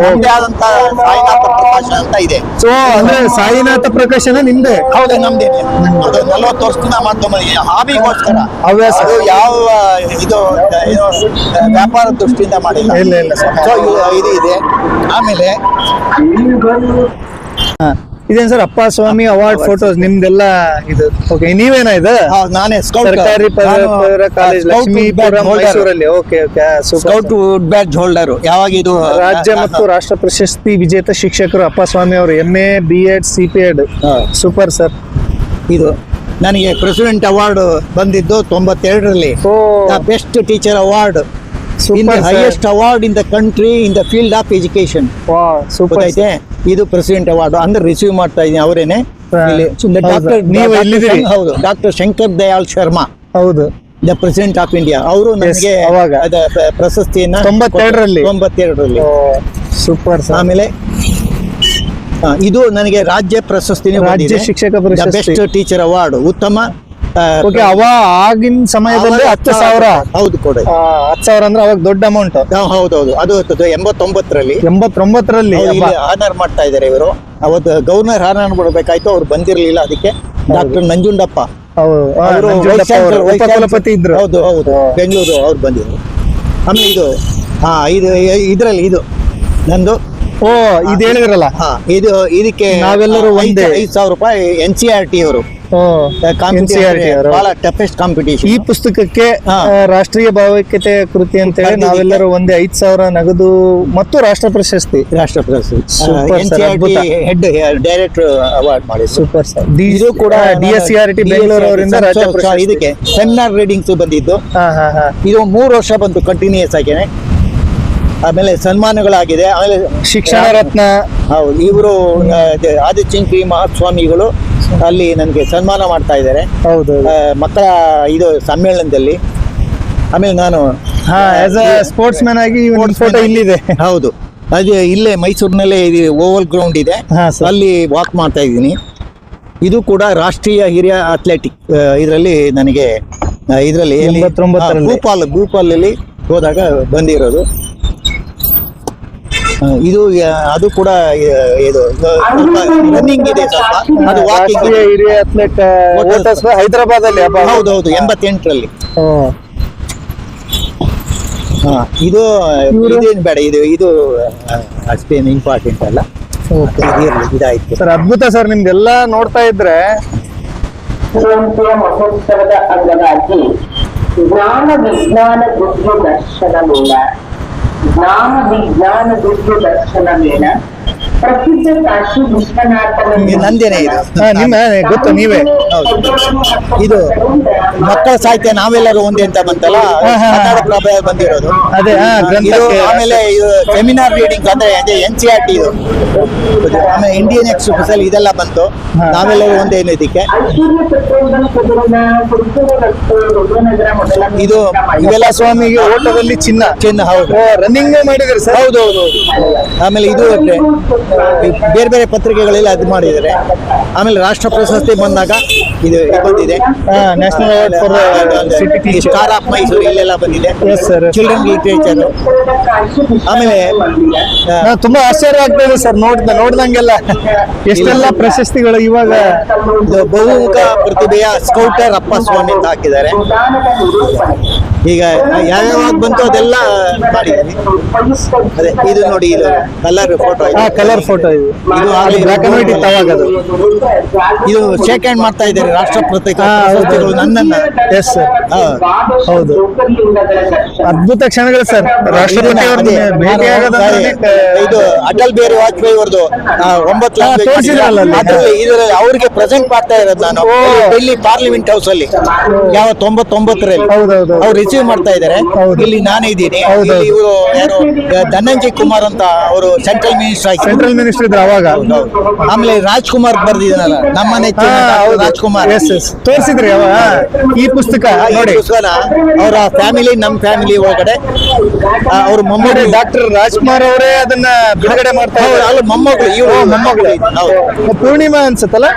ನಮ್ಮದೇ ಆದಂತ ಸಾಯಿನಾಥ ಪ್ರಕಾಶ ಅಂತ ಇದೆ. ಸೊ ಅಂದ್ರೆ ಸಾಯಿನಾಥ ಪ್ರಕಾಶನ ನಿಮ್ದೆ? ಹೌದು ನಮ್ದೇನೆ ಅದು ನಲ್ವತ್ತು ವರ್ಷದಿಂದ ಮಾಡ್ಕೊಂಬಂದಿದ್ದೀನಿ ಹಾಬಿಗೋಸ್ಕರ. ಹವ್ಯಾಸ. ಯಾವ ಇದು ಏನು, ವ್ಯಾಪಾರ ದೃಷ್ಟಿಯಿಂದ ಮಾಡಿಲ್ಲ. ಇಲ್ಲ, ಇಲ್ಲ. ಸೊ ಇದು ಇದೆ. ಆಮೇಲೆ ಹಾ. ಇದೇನ್ ಸರ್ ಅಪ್ಪ ಸ್ವಾಮಿ ಅವಾರ್ಡ್ ಫೋಟೋಸ್ ನಿಮ್ದೆಲ್ಲ ಇದು? ಓಕೆ ನೀವೇನಾ ಇದು? ನಾನೇ ಸರ್ಕಾರಿ ಕಾಲೇಜ್ ಲಕ್ಷ್ಮೀಪುರಂ ಮೈಸೂರಲ್ಲಿ. Okay okay scout super wood badge holder ಯಾವಾಗ ಇದು ರಾಜ್ಯ ಮತ್ತು ರಾಷ್ಟ್ರ ಪ್ರಶಸ್ತಿ ವಿಜೇತ ಶಿಕ್ಷಕರು ಅಪ್ಪ ಸ್ವಾಮಿ ಅವರು M A B Ed C P Ed. Super sir ಇದು ನನಗೆ ಪ್ರೆಸಿಡೆಂಟ್ ಅವಾರ್ಡ್ ಬಂದಿದ್ದು ತೊಂಬತ್ತೆರಡರಲ್ಲಿ. Best teacher award in super highest award in the country in the field of education super ಗೊತ್ತೈತೆ ಇದು ಪ್ರೆಸಿಡೆಂಟ್ ಅವಾರ್ಡ್ ಅಂದ್ರೆ ರಿಸೀವ್ ಮಾಡ್ತಾ ಇದೀನಿ ಅವರೇನೆ? ಡಾಕ್ಟರ್ ನೀವು? ಹೌದು. ಡಾಕ್ಟರ್ ಶಂಕರ್ ದಯಾಳ್ ಶರ್ಮಾ. ಹೌದು. ದ ಪ್ರೆಸಿಡೆಂಟ್ ಆಫ್ ಇಂಡಿಯಾ ಅವರು ನನಗೆ ಅವಾಗ. ಪ್ರಶಸ್ತಿಯನ್ನ ತೊಂಬತ್ತೆರಡರಲ್ಲಿ? ತೊಂಬತ್ತೆರಡರಲ್ಲಿ. ಸೂಪರ್ ಆಮೇಲೆ ಇದು ನನಗೆ ರಾಜ್ಯ ಪ್ರಶಸ್ತಿ ರಾಜ್ಯ ಶಿಕ್ಷಕ. ಬೆಸ್ಟ್ ಟೀಚರ್ ಅವಾರ್ಡ್ ಉತ್ತಮ ಓಕೆ ಅವ ಆಗಿನ ಸಮಯದಲ್ಲಿ ಹತ್ತು ಸಾವಿರ. ಹೌದು ಕೊಡಿ. ಹತ್ತು ಸಾವಿರ ಅಂದ್ರೆ ಅವಾಗ ದೊಡ್ಡ ಅಮೌಂಟ್ ಹೌದೌದು. ಅದು ಎಂಬತ್ತೊಂಬತ್ತರಲ್ಲಿ. ಎಂಬತ್ತೊಂಬತ್ತರಲ್ಲಿ. ಆನರ್ ಮಾಡ್ತಾ ಇದ್ದಾರೆ ಇವರು. ಅವತ್ತು ಗವರ್ನರ್ ಆನರ್ ಮಾಡಬೇಕಾಯ್ತು ಅವ್ರು ಬಂದಿರಲಿಲ್ಲ ಅದಕ್ಕೆ. ಡಾಕ್ಟರ್ ನಂಜುಂಡಪ್ಪ. ಅವರು ಇದ್ರು. ಹೌದು ಹೌದು. ಬೆಂಗಳೂರು ಅವ್ರು ಬಂದಿದ್ರು. ಆಮೇಲೆ ಇದು ಹಾ ಇದು ಇದರಲ್ಲಿ ಇದು. ನಂದು ಓ ಇದು ಹೇಳಿದ್ರಲ್ಲ? ಇದು ಇದಕ್ಕೆ ನಾವೆಲ್ಲರೂ ಒಂದೇ. ಐದು ಸಾವಿರ ರೂಪಾಯಿ ಎನ್ ಸಿ ಆರ್ ಟಿ ಅವರು. ಬಹಳ ಟಫೆಸ್ಟ್ ಕಾಂಪಿಟೇಷನ್ ಈ ಪುಸ್ತಕಕ್ಕೆ ರಾಷ್ಟ್ರೀಯ ಭಾವೈಕ್ಯತೆ ಕೃತಿ ಅಂತ ಹೇಳಿ ನಾವೆಲ್ಲರೂ ಒಂದೇ ಐದ್ ಸಾವಿರ ನಗದು ಮತ್ತು ರಾಷ್ಟ್ರ ಪ್ರಶಸ್ತಿ. ರಾಷ್ಟ್ರ ಪ್ರಶಸ್ತಿ. ಹೆಡ್ ಡೈರೆಕ್ಟರ್ ಅವಾರ್ಡ್ ಮಾಡಿ ಸೂಪರ್ ಸರ್. ಇದು ಕೂಡ D S C R T Bengaluru ಅವರಿಂದ ರಾಜ್ಯ ಇದಕ್ಕೆ ಸೆಮಿನಾರ್ ರೀಡಿಂಗ್ಸ್ ಬಂದಿದ್ದು. ಇದು ಮೂರು ವರ್ಷ ಬಂತು ಕಂಟಿನ್ಯೂಸ್ ಆಗೇನೆ ಆಮೇಲೆ ಸನ್ಮಾನಗಳಾಗಿದೆ ಆಮೇಲೆ ಶಿಕ್ಷಣ ರತ್ನ. ಹೌದು ಇವರು ಆದಿಚುಂಕಿ ಮಹಾಸ್ವಾಮಿಗಳು ಅಲ್ಲಿ ನನಗೆ ಸನ್ಮಾನ ಮಾಡ್ತಾ ಇದ್ದಾರೆ. ಹೌದು ಮಕ್ಕಳ ಇದು ಸಮ್ಮೇಳನದಲ್ಲಿ. ಆಮೇಲೆ ನಾನು ಸ್ಪೋರ್ಟ್ಸ್ ಮ್ಯಾನ್ ಆಗಿ ಫೋಟೋ ಇಲ್ಲಿದೆ. ಹೌದು ಅದೇ ಇಲ್ಲೇ ಮೈಸೂರಿನಲ್ಲೇ ಇದು ಓವಲ್ ಗ್ರೌಂಡ್ ಇದೆ. ಅಲ್ಲಿ ವಾಕ್ ಮಾಡ್ತಾ ಇದ್ದೀನಿ. ಇದು ಕೂಡ ರಾಷ್ಟ್ರೀಯ ಹಿರಿಯ ಅಥ್ಲೆಟಿಕ್ ಇದರಲ್ಲಿ ನನಗೆ ಇದರಲ್ಲಿ. ಭೂಪಾಲ್ ಭೂಪಾಲಲ್ಲಿ ಹೋದಾಗ ಬಂದಿರೋದು. ಇದು ಅದು ಕೂಡ ಇದು ರನ್ನಿಂಗ್ ಇದೆ ಸ್ವಲ್ಪ. ಅದು ವಾಕಿಂಗ್ ರಾಷ್ಟ್ರೀಯ ಹಿರಿಯ ಅಥ್ಲೆಟ್ ಹೈದರಾಬಾದ್ ಅಲ್ಲಿ ಹೌದು ಹೌದು ಎಂಬತ್ತೆಂಟರಲ್ಲಿ. ಇದು ಇದೇನು ಬೇಡ ಇದು ಇದು ಅಷ್ಟೇನು ಇಂಪಾರ್ಟೆಂಟ್ ಅಲ್ಲ. ಇದಾಯ್ತು. ಸರ್ ಅದ್ಭುತ ಸರ್ ನಿಮ್ದೆಲ್ಲ ನೋಡ್ತಾ ಇದ್ರೆ. ಮಹೋತ್ಸವದ ಅಂಗವಾಗಿ ಜ್ಞಾನ ವಿಜ್ಞಾನ ಬುದ್ಧಿ ದರ್ಶನ ಮೇಳ ಜ್ಞಾನ ವಿಜ್ಞಾನ ದುರ್ಗ ದರ್ಶನ ನಂದೇನೆ ಇದು. ನಿಮ್ಮ ಗೊತ್ತು ನೀವೇ. ಇದು ಮಕ್ಕಳ ಸಾಹಿತ್ಯ ನಾವೆಲ್ಲರೂ ಒಂದೇ ಅಂತ ಬಂತಲ್ಲ? ಹಾ, ಹಾ, ಹಾ. ಕನ್ನಡ ಪ್ರಭ ಬಂದಿರೋದು. ಅದೇ ಆಮೇಲೆ ಇದು ಸೆಮಿನಾರ್ ರೀಡಿಂಗ್ ಅಂದ್ರೆ ಅದೇ ಎನ್ ಸಿ ಆರ್ ಟಿ ಇದು. ಆಮೇಲೆ ಇಂಡಿಯನ್ ಎಕ್ಸ್ಪ್ರೆಸ್ ಅಲ್ಲಿ ಇದೆಲ್ಲ ಬಂತು. ನಾವೆಲ್ಲರೂ ಒಂದೇ ಇದಕ್ಕೆ? ಇದು ಇವೆಲ್ಲ ಸ್ವಾಮಿಗೆ ಓಟದಲ್ಲಿ ಚಿನ್ನ. ಚಿನ್ನ ಹೌದು ರನ್ನಿಂಗ್ ಮಾಡಿದ್ರೆ ಸರ್ ಹೌದು ಹೌದು ಹೌದು. ಆಮೇಲೆ ಇದು ಬೇರೆ ಬೇರೆ ಪತ್ರಿಕೆಗಳಲ್ಲಿ ಅದು ಮಾಡಿದ್ದಾರೆ. ಆಮೇಲೆ ರಾಷ್ಟ್ರ ಪ್ರಶಸ್ತಿ ಬಂದಾಗ ಇದು ಬಂದಿದೆ. National award for star of Mysuru ಇಲ್ಲೆಲ್ಲ ಬಂದಿದೆ. ಎಸ್ ಸರ್ ಚಿಲ್ಡ್ರನ್ ಲಿಟ್ರೇಚರ್ ಆಮೇಲೆ ತುಂಬಾ ಆಶ್ಚರ್ಯ ಆಗ್ತಾ ಸರ್ ನೋಡ್ದ ನೋಡ್ದಂಗೆಲ್ಲ ಎಷ್ಟೆಲ್ಲ ಪ್ರಶಸ್ತಿಗಳು ಇವಾಗ ಬಹುಮುಖ ಪ್ರತಿಭೆಯ ಸ್ಕೌಟರ್ ಅಪ್ಪ ಸ್ವಾಮಿ ಅಂತ ಹಾಕಿದ್ದಾರೆ. ಈಗ ಯಾವ್ಯಾವಾಗ ಬಂತು ಅದೆಲ್ಲ ಮಾಡಿ ಅದೇ ಇದು ನೋಡಿ ಇದು ಕಲರ್ ಫೋಟೋ ಆ ಕಲರ್ ಫೋಟೋ ಇದು ಇದು ಆಗ್ಲಿ ಅಂಡ್ ವೈಟ್ ಇತ್ತು ಅವಾಗ ಅದು ಇದು ಶೇಕ್ ಹ್ಯಾಂಡ್ ಮಾಡ್ತಾ ಇದ್ದಾರೆ ರಾಷ್ಟ್ರ ಪ್ರತ್ಯೇಕ ಹಾ, ಹೌದು. ಪ್ರಶಸ್ತಿಗಳು ನನ್ನನ್ನ ಎಸ್. ಹಾ. ಹೌದು. ಅದ್ಭುತ ಕ್ಷಣಗಳು ಸರ್ ರಾಷ್ಟ್ರಪತಿ ಇದು ಅಟಲ್ ಬಿಹಾರಿ ವಾಜಪೇಯಿ ಅವ್ರದ್ದು ಒಂಬತ್ತು. ಅದ್ರಲ್ಲಿ ಇದರಲ್ಲಿ ಅವ್ರಿಗೆ ಪ್ರೆಸೆಂಟ್ ಮಾಡ್ತಾ ಇರೋದು ನಾನು. ಡೆಲ್ಲಿ ಪಾರ್ಲಿಮೆಂಟ್ ಹೌಸ್ ಅಲ್ಲಿ ಯಾವ ತೊಂಬತ್ತೊಂಬತ್ತರಲ್ಲಿ ಅವ್ರು ರಿಸೀವ್ ಮಾಡ್ತಾ ಇದ್ದಾರೆ. ಹೌದು. ಇಲ್ಲಿ ನಾನೇ ಇದ್ದೀನಿ. ಇವರು ಯಾರು? ಧನಂಜಯ್ ಕುಮಾರ್ ಅಂತ ಅವರು ಸೆಂಟ್ರಲ್ ಮಿನಿಸ್ಟರ್ ಆಗಿ ಸೆಂಟ್ರಲ್ ಮಿನಿಸ್ಟರ್ ಇದ್ರು ಅವಾಗ? ಆಮೇಲೆ ರಾಜ್ಕುಮಾರ್ ಬರ್ದಿದ್ದಾನಲ್ಲ ನಮ್ಮ ನೆಚ್ಚಿನ ಡಾಕ್ಟರ್ ರಾಜ್ಕುಮಾರ್. ಎಸ್ ಎಸ್ ತೋರಿಸಿದ್ರಿ ಈ ಪುಸ್ತಕ ನೋಡಿ. ಅವರ ಫ್ಯಾಮಿಲಿ ನಮ್ಮ ಫ್ಯಾಮಿಲಿ ಒಳಗಡೆ ಅವ್ರ ಮೊಮ್ಮಗಳು. ಡಾಕ್ಟರ್ ರಾಜ್ಕುಮಾರ್ ಅವರೇ ಅದನ್ನ ಬಿಡುಗಡೆ ಇದ್ದಾರೆ. ಅಲ್ಲ ಮೊಮ್ಮಗಳು ಇವರು. ಮೊಮ್ಮಗಳು. ಹೌದು. ಪೂರ್ಣಿಮಾ ಅನ್ಸುತ್ತಲ್ಲ?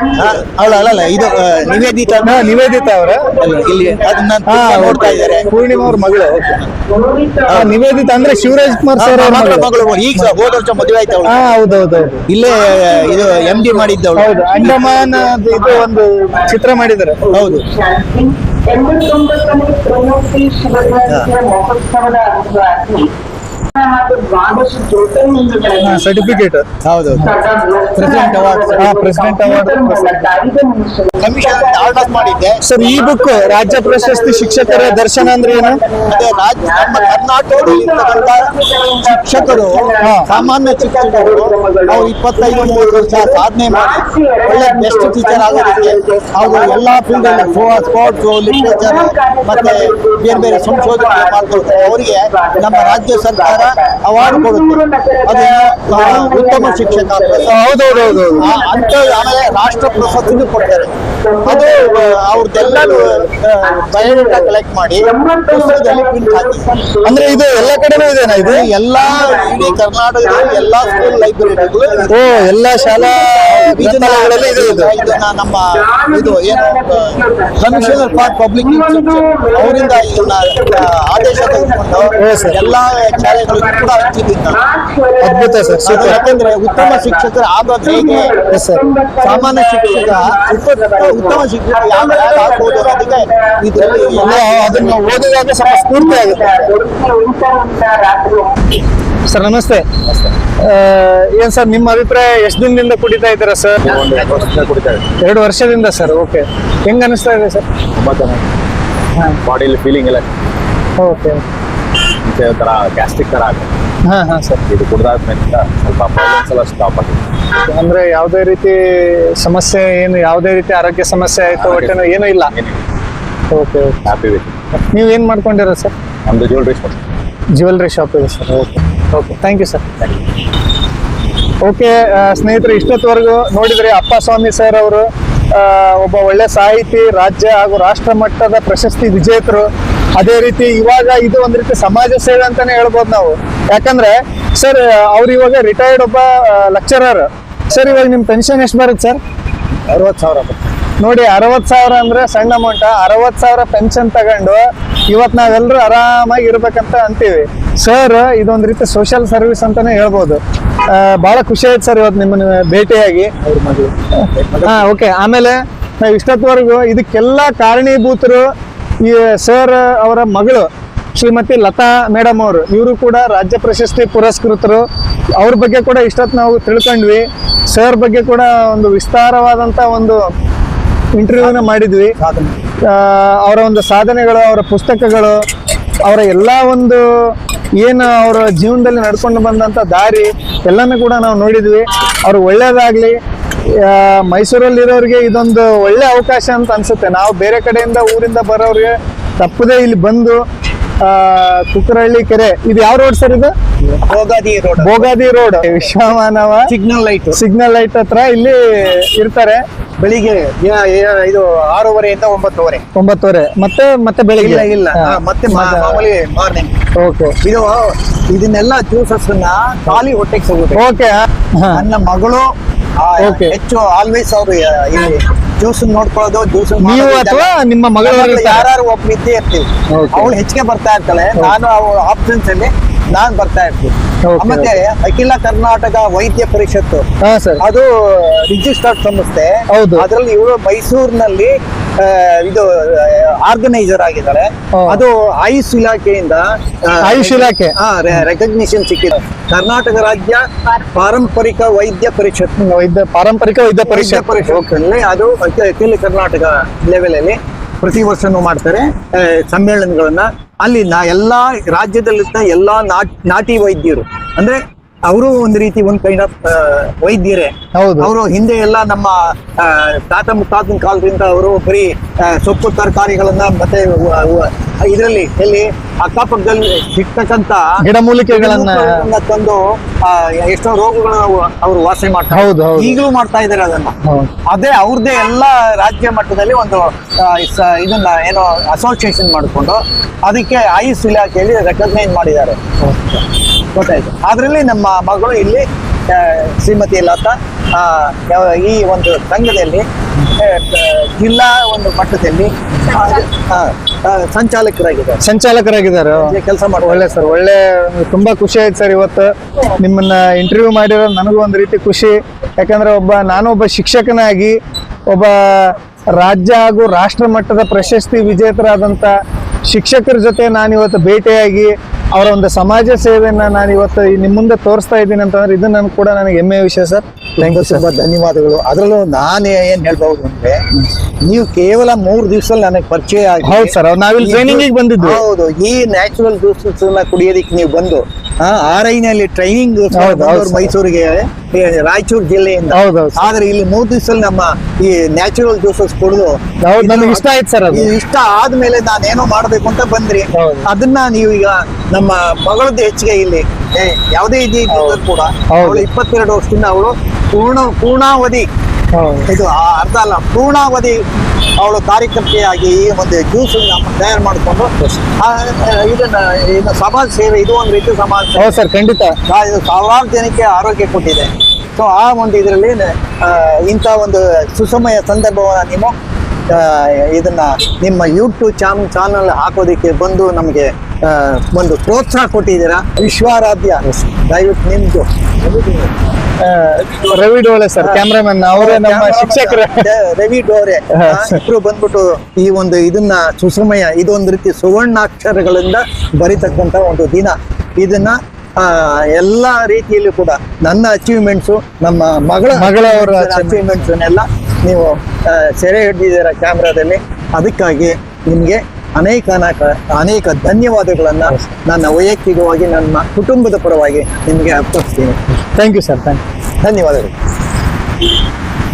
ಅವಳ ಅಲ್ಲಲ್ಲ ಇದು ನಿವೇದಿತ. ನಿವೇದಿತಾ ಅವರ. ಇಲ್ಲಿ ಅದನ್ನ ನೋಡ್ತಾ ಇದ್ದಾರೆ. ಪೂರ್ಣಿಮಾ ಅವ್ರ ಮಗಳು. ಆ, ನಿವೇದಿತಾ ಅಂದ್ರೆ ಶಿವರಾಜ್ ಕುಮಾರ್ ಸರ್ ಅವ್ರ ಮಗಳ. ಈಗ ಹೋದ ವರ್ಷ ಮದುವೆ ಆಯ್ತು ಹಾ ಹೌದೌದು ಇಲ್ಲೇ ಇದು ಎಂ ಡಿ ಮಾಡಿದ್ದವಳು ಹೌದು ಅಂಡಮಾನ್ ಅದು ಇದು ಒಂದು ಚಿತ್ರ ಮಾಡಿದ್ದಾರೆ. ಹೌದು. ಎಂಬತ್ತೊಂಬತ್ತನೇ ಪ್ರವಾಸಿ ಶಿವರಾಜ್ ಮಹೋತ್ಸವದ ಅಂಗವಾಗಿ ಸರ್ಟಿಫಿಕೇಟ್ ಹೌದು. President award president award order ಮಾಡಿದ್ದೆ. ಸರ್ ಈ ಬುಕ್ ರಾಜ್ಯ ಪ್ರಶಸ್ತಿ ಶಿಕ್ಷಕರ ದರ್ಶನ ಅಂದ್ರೆ ಏನು? ನಮ್ಮ ಕರ್ನಾಟಕದಲ್ಲಿ ಶಿಕ್ಷಕರು ಸಾಮಾನ್ಯ ಶಿಕ್ಷಕರು ನಾವು ಇಪ್ಪತ್ತೈದು ಮೂವತ್ತು ವರ್ಷ ಸಾಧನೆ ಮಾಡಿ ಒಳ್ಳೆ ಬೆಸ್ಟ್ ಟೀಚರ್ ಆಗೋದಕ್ಕೆ ಅವರು ಎಲ್ಲಾ ಫೀಲ್ಡ್ ಅಲ್ಲಿ ಸ್ಪೋರ್ಟ್ಸ್ ಲಿಟ್ರೇಚರ್ ಮತ್ತೆ ಬೇರೆ ಬೇರೆ ಸಂಶೋಧನೆ ಮಾಡ್ಕೊಳ್ತಾರೆ. ಅವರಿಗೆ ನಮ್ಮ ರಾಜ್ಯ ಸರ್ಕಾರ ಅವಾರ್ಡ್ ಕೊಡುತ್ತೆ. ಅದು ಉತ್ತಮ ಶಿಕ್ಷಕ ಹೌದು ಅಂತ ಆಮೇಲೆ ರಾಷ್ಟ್ರ ಪ್ರಶಸ್ತಿನೂ ಕೊಡ್ತಾರೆ. ಅದು ಅವ್ರದ್ದೆಲ್ಲರೂ ಬಯೋಡೇಟಾ ಕಲೆಕ್ಟ್ ಮಾಡಿ ಪುಸ್ತಕದಲ್ಲಿ ಪ್ರಿಂಟ್ ಹಾಕಿ. ಅಂದ್ರೆ ಇದು ಎಲ್ಲ ಕಡೆನೂ ಇದೆನಾ ಇದು? ಇದು ಎಲ್ಲಾ ಇಡೀ ಕರ್ನಾಟಕದ ಎಲ್ಲಾ ಸ್ಕೂಲ್ ಲೈಬ್ರರಿಗಳು ಓ ಎಲ್ಲಾ ಶಾಲಾ ಗ್ರಂಥಾಲಯಗಳಲ್ಲಿ ಇದೆ ಇದು. ಇದನ್ನ ನಮ್ಮ ಇದು ಏನು ಕಮಿಷನರ್ ಫಾರ್ ಪಬ್ಲಿಕ್ ಅವರಿಂದ ಇದನ್ನ ಆದೇಶ ತೆಗೆದುಕೊಂಡು ಎಲ್ಲಾ ಶಾಲೆಗಳಿಗೂ ಕೂಡ ಅದ್ಭುತ ಸರ್ ಅದು ಸೂಪರ್ ಯಾಕಂದ್ರೆ ಉತ್ತಮ ಶಿಕ್ಷಕರು ಆಗೋದು ಹೇಗೆ? ಎಸ್ ಸರ್ ಸಾಮಾನ್ಯ ಶಿಕ್ಷಕ ಉತ್ತ- ಉತ್ತಮ ಶಿಕ್ಷಕ ಯಾವ ಯಾವ ಆಗ್ಬೋದು ಅನ್ನೋದಕ್ಕೆ ಇದರಲ್ಲಿ ಎಲ್ಲ ಅದನ್ನ ಓದಿದಾಗ ಸ್ವಲ್ಪ ಸ್ಫೂರ್ತಿ ಆಗುತ್ತೆ. ಸರ್ ನಮಸ್ತೆ. ಆ, ಏನ್ ಸರ್ ನಿಮ್ಮ ಅಭಿಪ್ರಾಯ ಎಷ್ಟು ದಿನದಿಂದ ಕುಡಿತಾ ಇದ್ದೀರಾ ಸರ್? ಒಂದು ಎರಡು ವರ್ಷದಿಂದ ಕುಡಿತಾ ಇದೆ ಎರಡು ವರ್ಷದಿಂದ ಸರ್ ಓಕೆ. ಹೆಂಗ್ ಅನಿಸ್ತಾ ಇದೆ ಸರ್? ತುಂಬಾ ಚೆನ್ನಾಗಿ ಬಾಡಿಲಿ ಫೀಲಿಂಗ್ ಎಲ್ಲ. ಓಕೆ. ಮುಂಚೆ ಒಂಥರ ಗ್ಯಾಸ್ಟ್ರಿಕ್ ತರ ಆಗುತ್ತೆ. ಹಾ ಹಾ ಸರ್. ಇದು ಕುಡ್ದಾದ್ಮೇಲಿಂದ ಸ್ವಲ್ಪ ಪ್ರಾಬ್ಲಮ್ಸ್ ಎಲ್ಲ ಸ್ಟಾಪ್ ಆಗಿದೆ ಅಂದ್ರೆ ಯಾವುದೇ ರೀತಿ ಸಮಸ್ಯೆ ಏನು ಯಾವುದೇ ರೀತಿ ಆರೋಗ್ಯ ಸಮಸ್ಯೆ ಆಯ್ತು ಬಟ್ ಏನೂ ಇಲ್ಲ? ಏನಿಲ್ಲ. ಓಕೆ ಓಕೆ ಹ್ಯಾಪಿ ವಿತ್ ನೀವು ಏನು ಮಾಡ್ಕೊಂಡಿರ ಸರ್? ನಮ್ದು ಜ್ಯುವೆಲ್ರಿ ಶಾಪ್ ಜ್ಯುವೆಲ್ರಿ ಶಾಪ್ ಇದೆ sir. Okay okay thank you sir okay ಸ್ನೇಹಿತರೆ ಇಷ್ಟೊತ್ತವರೆಗೂ ನೋಡಿದ್ರಿ ಅಪ್ಪ ಸ್ವಾಮಿ ಸರ್ ಅವರು ಒಬ್ಬ ಒಳ್ಳೆ ಸಾಹಿತಿ ರಾಜ್ಯ ಹಾಗೂ ರಾಷ್ಟ್ರ ಮಟ್ಟದ ಪ್ರಶಸ್ತಿ ವಿಜೇತರು ಅದೇ ರೀತಿ ಇವಾಗ ಇದು ಒಂದ್ ರೀತಿ ಸಮಾಜ ಸೇವೆ ಅಂತಾನೆ ಹೇಳ್ಬೋದು ನಾವು. ಯಾಕಂದ್ರೆ ಸರ್ ಅವ್ರು ಇವಾಗ ರಿಟೈರ್ಡ್ ಒಬ್ಬ ಲೆಕ್ಚರರ್ ಸರ್ ಇವಾಗ ನಿಮ್ಮ ಪೆನ್ಷನ್ ಎಷ್ಟು ಬರುತ್ತೆ ಸರ್ ಅರವತ್ತು ಸಾವಿರ ನೋಡಿ ಅರವತ್ ಸಾವಿರ ಅಂದ್ರೆ ಸಣ್ಣ ಅಮೌಂಟ್ ಅರವತ್ ಸಾವಿರ ಪೆನ್ಷನ್ ತಗೊಂಡು ಇವತ್ ನಾವೆಲ್ಲರೂ ಆರಾಮಾಗಿ ಇರ್ಬೇಕಂತ ಅಂತೀವಿ. ಸರ್ ಇದೊಂದ್ ರೀತಿ ಸೋಷಿಯಲ್ ಸರ್ವಿಸ್ ಅಂತಾನೆ ಹೇಳ್ಬೋದು. ಬಹಳ ಖುಷಿ ಆಯ್ತು ಸರ್ ಇವತ್ತು ನಿಮ್ಮನ್ನ ಭೇಟಿಯಾಗಿ. ಹಾ ಓಕೆ ಆಮೇಲೆ ನಾವು ಇಷ್ಟೊತ್ತವರೆಗೂ ಇದಕ್ಕೆಲ್ಲ ಕಾರಣೀಭೂತರು ಈ ಸರ್ ಅವರ ಮಗಳು ಶ್ರೀಮತಿ ಲತಾ ಮೇಡಮ್ ಅವರು ಇವರು ಕೂಡ ರಾಜ್ಯ ಪ್ರಶಸ್ತಿ ಪುರಸ್ಕೃತರು. ಅವ್ರ ಬಗ್ಗೆ ಕೂಡ ಇಷ್ಟೊತ್ತು ನಾವು ತಿಳ್ಕೊಂಡ್ವಿ. ಸರ್ ಬಗ್ಗೆ ಕೂಡ ಒಂದು ವಿಸ್ತಾರವಾದಂತ ಒಂದು ಇಂಟರ್ವ್ಯೂನ ಮಾಡಿದ್ವಿ. ಅವರ ಒಂದು ಸಾಧನೆಗಳು ಅವರ ಪುಸ್ತಕಗಳು ಅವರ ಎಲ್ಲ ಒಂದು ಏನು ಅವರ ಜೀವನದಲ್ಲಿ ನಡ್ಕೊಂಡು ಬಂದಂತ ದಾರಿ ಎಲ್ಲನೂ ಕೂಡ ನಾವು ನೋಡಿದ್ವಿ. ಅವ್ರು ಒಳ್ಳೇದಾಗ್ಲಿ ಆ, ಮೈಸೂರಲ್ಲಿರೋರಿಗೆ ಇದೊಂದು ಒಳ್ಳೆ ಅವಕಾಶ ಅಂತ ಅನ್ಸುತ್ತೆ. ನಾವು ಬೇರೆ ಕಡೆಯಿಂದ ಊರಿಂದ ಬರೋರಿಗೆ ತಪ್ಪದೇ ಇಲ್ಲಿ ಬಂದು ಕುಕ್ಕರಹಳ್ಳಿ ಕೆರೆ ಇದು ಯಾವ ರೋಡ್ ಸರ್ ಇದು? Bogadi road. Bogadi road. Vishwamanava signal light. Signal light ಹತ್ರ ಇಲ್ಲಿ ಇರ್ತಾರೆ. ಬೆಳಿಗ್ಗೆ ಇದು ಆರೂವರೆಯಿಂದ ಒಂಬತ್ತುವರೆ. ಒಂಬತ್ತುವರೆ. ಮತ್ತೆ ಮತ್ತೆ ಬೆಳಿಗ್ಗೆ? ಇಲ್ಲ ಇಲ್ಲ. ಮತ್ತೆ ಮಾಮೂಲಿ ಮಾರ್ನಿಂಗ್. ಓಕೆ. ಇದು ಇದನ್ನೆಲ್ಲ ಜ್ಯೂಸಸ್ ಖಾಲಿ ಹೊಟ್ಟೆಗೆ ಸಿಗುತ್ತೆ. ಓಕೆ. ನನ್ನ ಮಗಳು. ಹೆಚ್ಚು ಆಲ್ವೇಸ್ ಅವರು ಜ್ಯೂಸ್ ನೋಡ್ಕೊಳ್ಳೋದು ಜ್ಯೂಸ್ ನೀವು ಅಥವಾ ನಿಮ್ಮ ಮಗಳು? ಯಾರು ಒಬ್ಬ ಇದ್ದೇ ಇರ್ತೀವಿ. ಅವಳು ಹೆಚ್ಚಿಗೆ ಬರ್ತಾ ಇರ್ತಾಳೆ. ನಾನು ಅವಳ ಆಪ್ಷನ್ಸ್ ಅಲ್ಲಿ ನಾನ್ ಬರ್ತಾ ಇರ್ತೀನಿ. ಮತ್ತೆ ಅಖಿಲ ಕರ್ನಾಟಕ ವೈದ್ಯ ಪರಿಷತ್ತು. ಅದು ರಿಜಿಸ್ಟರ್ಡ್ ಸಂಸ್ಥೆ. ಹೌದು. ಅದರಲ್ಲಿ ಇವರು ಮೈಸೂರಿನಲ್ಲಿ ಇದು ಆರ್ಗನೈಸರ್ ಆಗಿದ್ದಾರೆ. ಅದು ಆಯುಷ್ ಇಲಾಖೆಯಿಂದ ಆಯುಷ್ ಇಲಾಖೆ? ರೆಕಗ್ನಿಷನ್ ಸಿಕ್ಕಿದೆ. ಕರ್ನಾಟಕ ರಾಜ್ಯ ಪಾರಂಪರಿಕ ವೈದ್ಯ ಪರಿಷತ್. ವೈದ್ಯ ಪಾರಂಪರಿಕ ವೈದ್ಯ ಪರಿಷತ್. ಪರಿಷತ್. ಅದು ಅಖಿ- ಅಖಿಲ ಕರ್ನಾಟಕ ಲೆವೆಲ್ ಅಲ್ಲಿ ಪ್ರತಿ ವರ್ಷನೂ ಮಾಡ್ತಾರೆ ಸಮ್ಮೇಳನಗಳನ್ನ. ಅಲ್ಲಿ ನಾ ಎಲ್ಲಾ ರಾಜ್ಯದಲ್ಲಿದ್ದ ಎಲ್ಲಾ ನಾಟ್ ನಾಟಿ ವೈದ್ಯರು ಅಂದ್ರೆ ಅವರು ಒಂದು ರೀತಿ ಒಂದ್ ಕೈಂಡ್ ಆಫ್ ವೈದ್ಯರೇ ಹೌದು. ಅವರು ಹಿಂದೆ ಎಲ್ಲ ನಮ್ಮ ತಾತ ಮುತ್ತಾತನ ಕಾಲದಿಂದ ಅವರು ಬರೀ ಸೊಪ್ಪು ತರಕಾರಿಗಳನ್ನ ಮತ್ತೆ ಇದರಲ್ಲಿ ಎಲ್ಲಿ ಅಕ್ಕಪಕ್ಕದಲ್ಲಿ ಸಿಗ್ತಕ್ಕಂತ ಗಿಡಮೂಲಿಕೆಗಳನ್ನ ತಂದು ಆ, ಎಷ್ಟೋ ರೋಗಗಳು ಅವರು ವಾಸಿ ಮಾಡ್ತಾರೆ. ಹೌದು. ಈಗಲೂ ಮಾಡ್ತಾ ಇದ್ದಾರೆ ಅದನ್ನ. ಅದೇ ಅವ್ರದ್ದೇ ಎಲ್ಲ ರಾಜ್ಯ ಮಟ್ಟದಲ್ಲಿ ಒಂದು ಇದನ್ನ ಏನೋ ಅಸೋಸಿಯೇಷನ್ ಮಾಡಿಕೊಂಡು ಅದಕ್ಕೆ ಆಯುಷ್ ಇಲಾಖೆಯಲ್ಲಿ ರೆಕಗ್ನೈಸ್ ಮಾಡಿದ್ದಾರೆ. ಗೊತ್ತಾಯ್ತು. ಅದರಲ್ಲಿ ನಮ್ಮ ಮಗಳು ಇಲ್ಲಿ ಶ್ರೀಮತಿ ಲತಾ ಈ ಒಂದು ಸಂಘದಲ್ಲಿ ಜಿಲ್ಲಾ ಒಂದು ಮಟ್ಟದಲ್ಲಿ ಸಂಚಾಲಕರಾಗಿದ್ದಾರೆ. ಸಂಚಾಲಕರಾಗಿದ್ದಾರೆ. ಕೆಲಸ ಮಾಡಿ ಒಳ್ಳೆ ಸರ್ ಒಳ್ಳೆ ತುಂಬಾ ಖುಷಿ ಆಯ್ತು ಸರ್ ಇವತ್ತು. ನಿಮ್ಮನ್ನ ಇಂಟರ್ವ್ಯೂ ಮಾಡಿರೋ ನನಗೂ ಒಂದು ರೀತಿ ಖುಷಿ. ಯಾಕಂದ್ರೆ ಒಬ್ಬ ನಾನು ಒಬ್ಬ ಶಿಕ್ಷಕನಾಗಿ ಒಬ್ಬ ರಾಜ್ಯ ಹಾಗೂ ರಾಷ್ಟ್ರ ಮಟ್ಟದ ಪ್ರಶಸ್ತಿ ವಿಜೇತರಾದಂಥ ಶಿಕ್ಷಕರ ಜೊತೆ ನಾನು ಇವತ್ತು ಭೇಟಿಯಾಗಿ ಅವರ ಒಂದು ಸಮಾಜ ಸೇವೆಯನ್ನ ನಾನು ಇವತ್ತು ನಿಮ್ಮ ಮುಂದೆ ತೋರಿಸ್ತಾ ಇದ್ದೀನಿ ಅಂತಂದ್ರೆ ಇದು ನನ್ಗೆ ಕೂಡ ನನಗೆ ಹೆಮ್ಮೆಯ ವಿಷಯ ಸರ್. ಥ್ಯಾಂಕ್ ಯು ತುಂಬಾ ಧನ್ಯವಾದಗಳು. ಅದರಲ್ಲೂ ನಾನು ಏನ್ ಹೇಳ್ಬಹುದು ಅಂದ್ರೆ ನೀವು ಕೇವಲ ಮೂರು ದಿವಸದಲ್ಲಿ ನನಗೆ ಪರಿಚಯ ಆಗಿ ಹೌದು ಸರ್ ನಾವಿಲ್ಲಿ ಈ ಟ್ರೈನಿಂಗ್ ಬಂದಿದ್ದು ಹೌದು. ಈ ನ್ಯಾಚುರಲ್ ಜ್ಯೂಸಸ್ ಕುಡಿಯೋದಕ್ಕೆ ನೀವು ಬಂದು ಆರ್ ಐನಲ್ಲಿ ಟ್ರೈನಿಂಗ್. ಮೈಸೂರಿಗೆ ರಾಯಚೂರು ಜಿಲ್ಲೆಯಿಂದ. ಆದ್ರೆ ಇಲ್ಲಿ ಮೂರು ದಿವಸದಲ್ಲಿ ನಮ್ಮ ಈ ನ್ಯಾಚುರಲ್ ಜ್ಯೂಸಸ್ ಕುಡಿದು ನನಗೆ ಇಷ್ಟ ಆಯ್ತು ಸರ್ ಇಷ್ಟ ಆದ್ಮೇಲೆ ನಾನೇನೋ ಮಾಡ್ಬೇಕು ಅಂತ ಬಂದ್ರಿ. ಅದನ್ನ ನೀವು ಈಗ ನಮ್ಮ ಮಗಳದ್ದು ಹೆಚ್ಚಿಗೆ ಇಲ್ಲಿ ಯಾವುದೇ ಇದು ಕೂಡ. ಅವಳು ಇಪ್ಪತ್ತೆರಡು ವರ್ಷದಿಂದ ಅವಳು ಪೂರ್ಣ ಪೂರ್ಣಾವಧಿ. ಇದು ಆ ಅರ್ಧ ಅಲ್ಲ ಪೂರ್ಣಾವಧಿ ಅವಳು ಕಾರ್ಯಕರ್ತೆಯಾಗಿ ಈ ಒಂದು ಜ್ಯೂಸ್ ತಯಾರು ಮಾಡಿಕೊಂಡು ಇದನ್ನ ಇದು ಸಮಾಜ ಸೇವೆ ಇದು ಒಂದು ರೀತಿ ಸಮಾಜ ಸೇವೆ. ಸರ್ ಖಂಡಿತ. ಇದು ಸಾವಿರಾರು ಜನಕ್ಕೆ ಆರೋಗ್ಯ ಕೊಟ್ಟಿದೆ. ಸೊ ಆ ಒಂದು ಇದರಲ್ಲಿ ಇಂಥ ಒಂದು ಸುಸಮಯ ಸಂದರ್ಭವನ್ನು ನೀವು ಇದನ್ನ ನಿಮ್ಮ ಯೂಟ್ಯೂಬ್ ಚಾನ್ ಚಾನಲ್ ಹಾಕೋದಕ್ಕೆ ಬಂದು ನಮಗೆ ಒಂದು ಪ್ರೋತ್ಸಾಹ ಕೊಟ್ಟಿದ್ದೀರಾ? ವಿಶ್ವಾರಾಧ್ಯ. ದಯವಿಟ್ಟು ನಿಮ್ದು. ರವಿ ಡೋಳೆ ಸರ್ ಕ್ಯಾಮ್ರಾಮನ್ ಅವರೇ ನಮ್ಮ ಶಿಕ್ಷಕರ. ರವಿ ಡೋರೆ. ಇಬ್ರು ಬಂದ್ಬಿಟ್ಟು ಈ ಒಂದು ಇದನ್ನ ಸುಸಮಯ ಇದೊಂದು ರೀತಿ ಸುವರ್ಣಾಕ್ಷರಗಳಿಂದ ಬರಿತಕ್ಕಂತ ಒಂದು ದಿನ. ಇದನ್ನ ಎಲ್ಲಾ ರೀತಿಯಲ್ಲೂ ಕೂಡ ನನ್ನ ಅಚೀವ್ಮೆಂಟ್ಸು ನಮ್ಮ ಮಗಳ ಮಗಳವರ ಅಚೀವ್ಮೆಂಟ್ಸ್ ಎಲ್ಲ ನೀವು ಸೆರೆ ಹಿಡಿದಿದ್ದೀರ ಕ್ಯಾಮ್ರಾದಲ್ಲಿ, ಅದಕ್ಕಾಗಿ ನಿಮಗೆ ಅನೇಕ ಅನೇಕ ಧನ್ಯವಾದಗಳನ್ನ ನನ್ನ ವೈಯಕ್ತಿಕವಾಗಿ, ನನ್ನ ಕುಟುಂಬದ ಪರವಾಗಿ ನಿಮಗೆ ಅರ್ಪಿಸ್ತೀನಿ. Thank you sir thank you ಧನ್ಯವಾದಗಳು.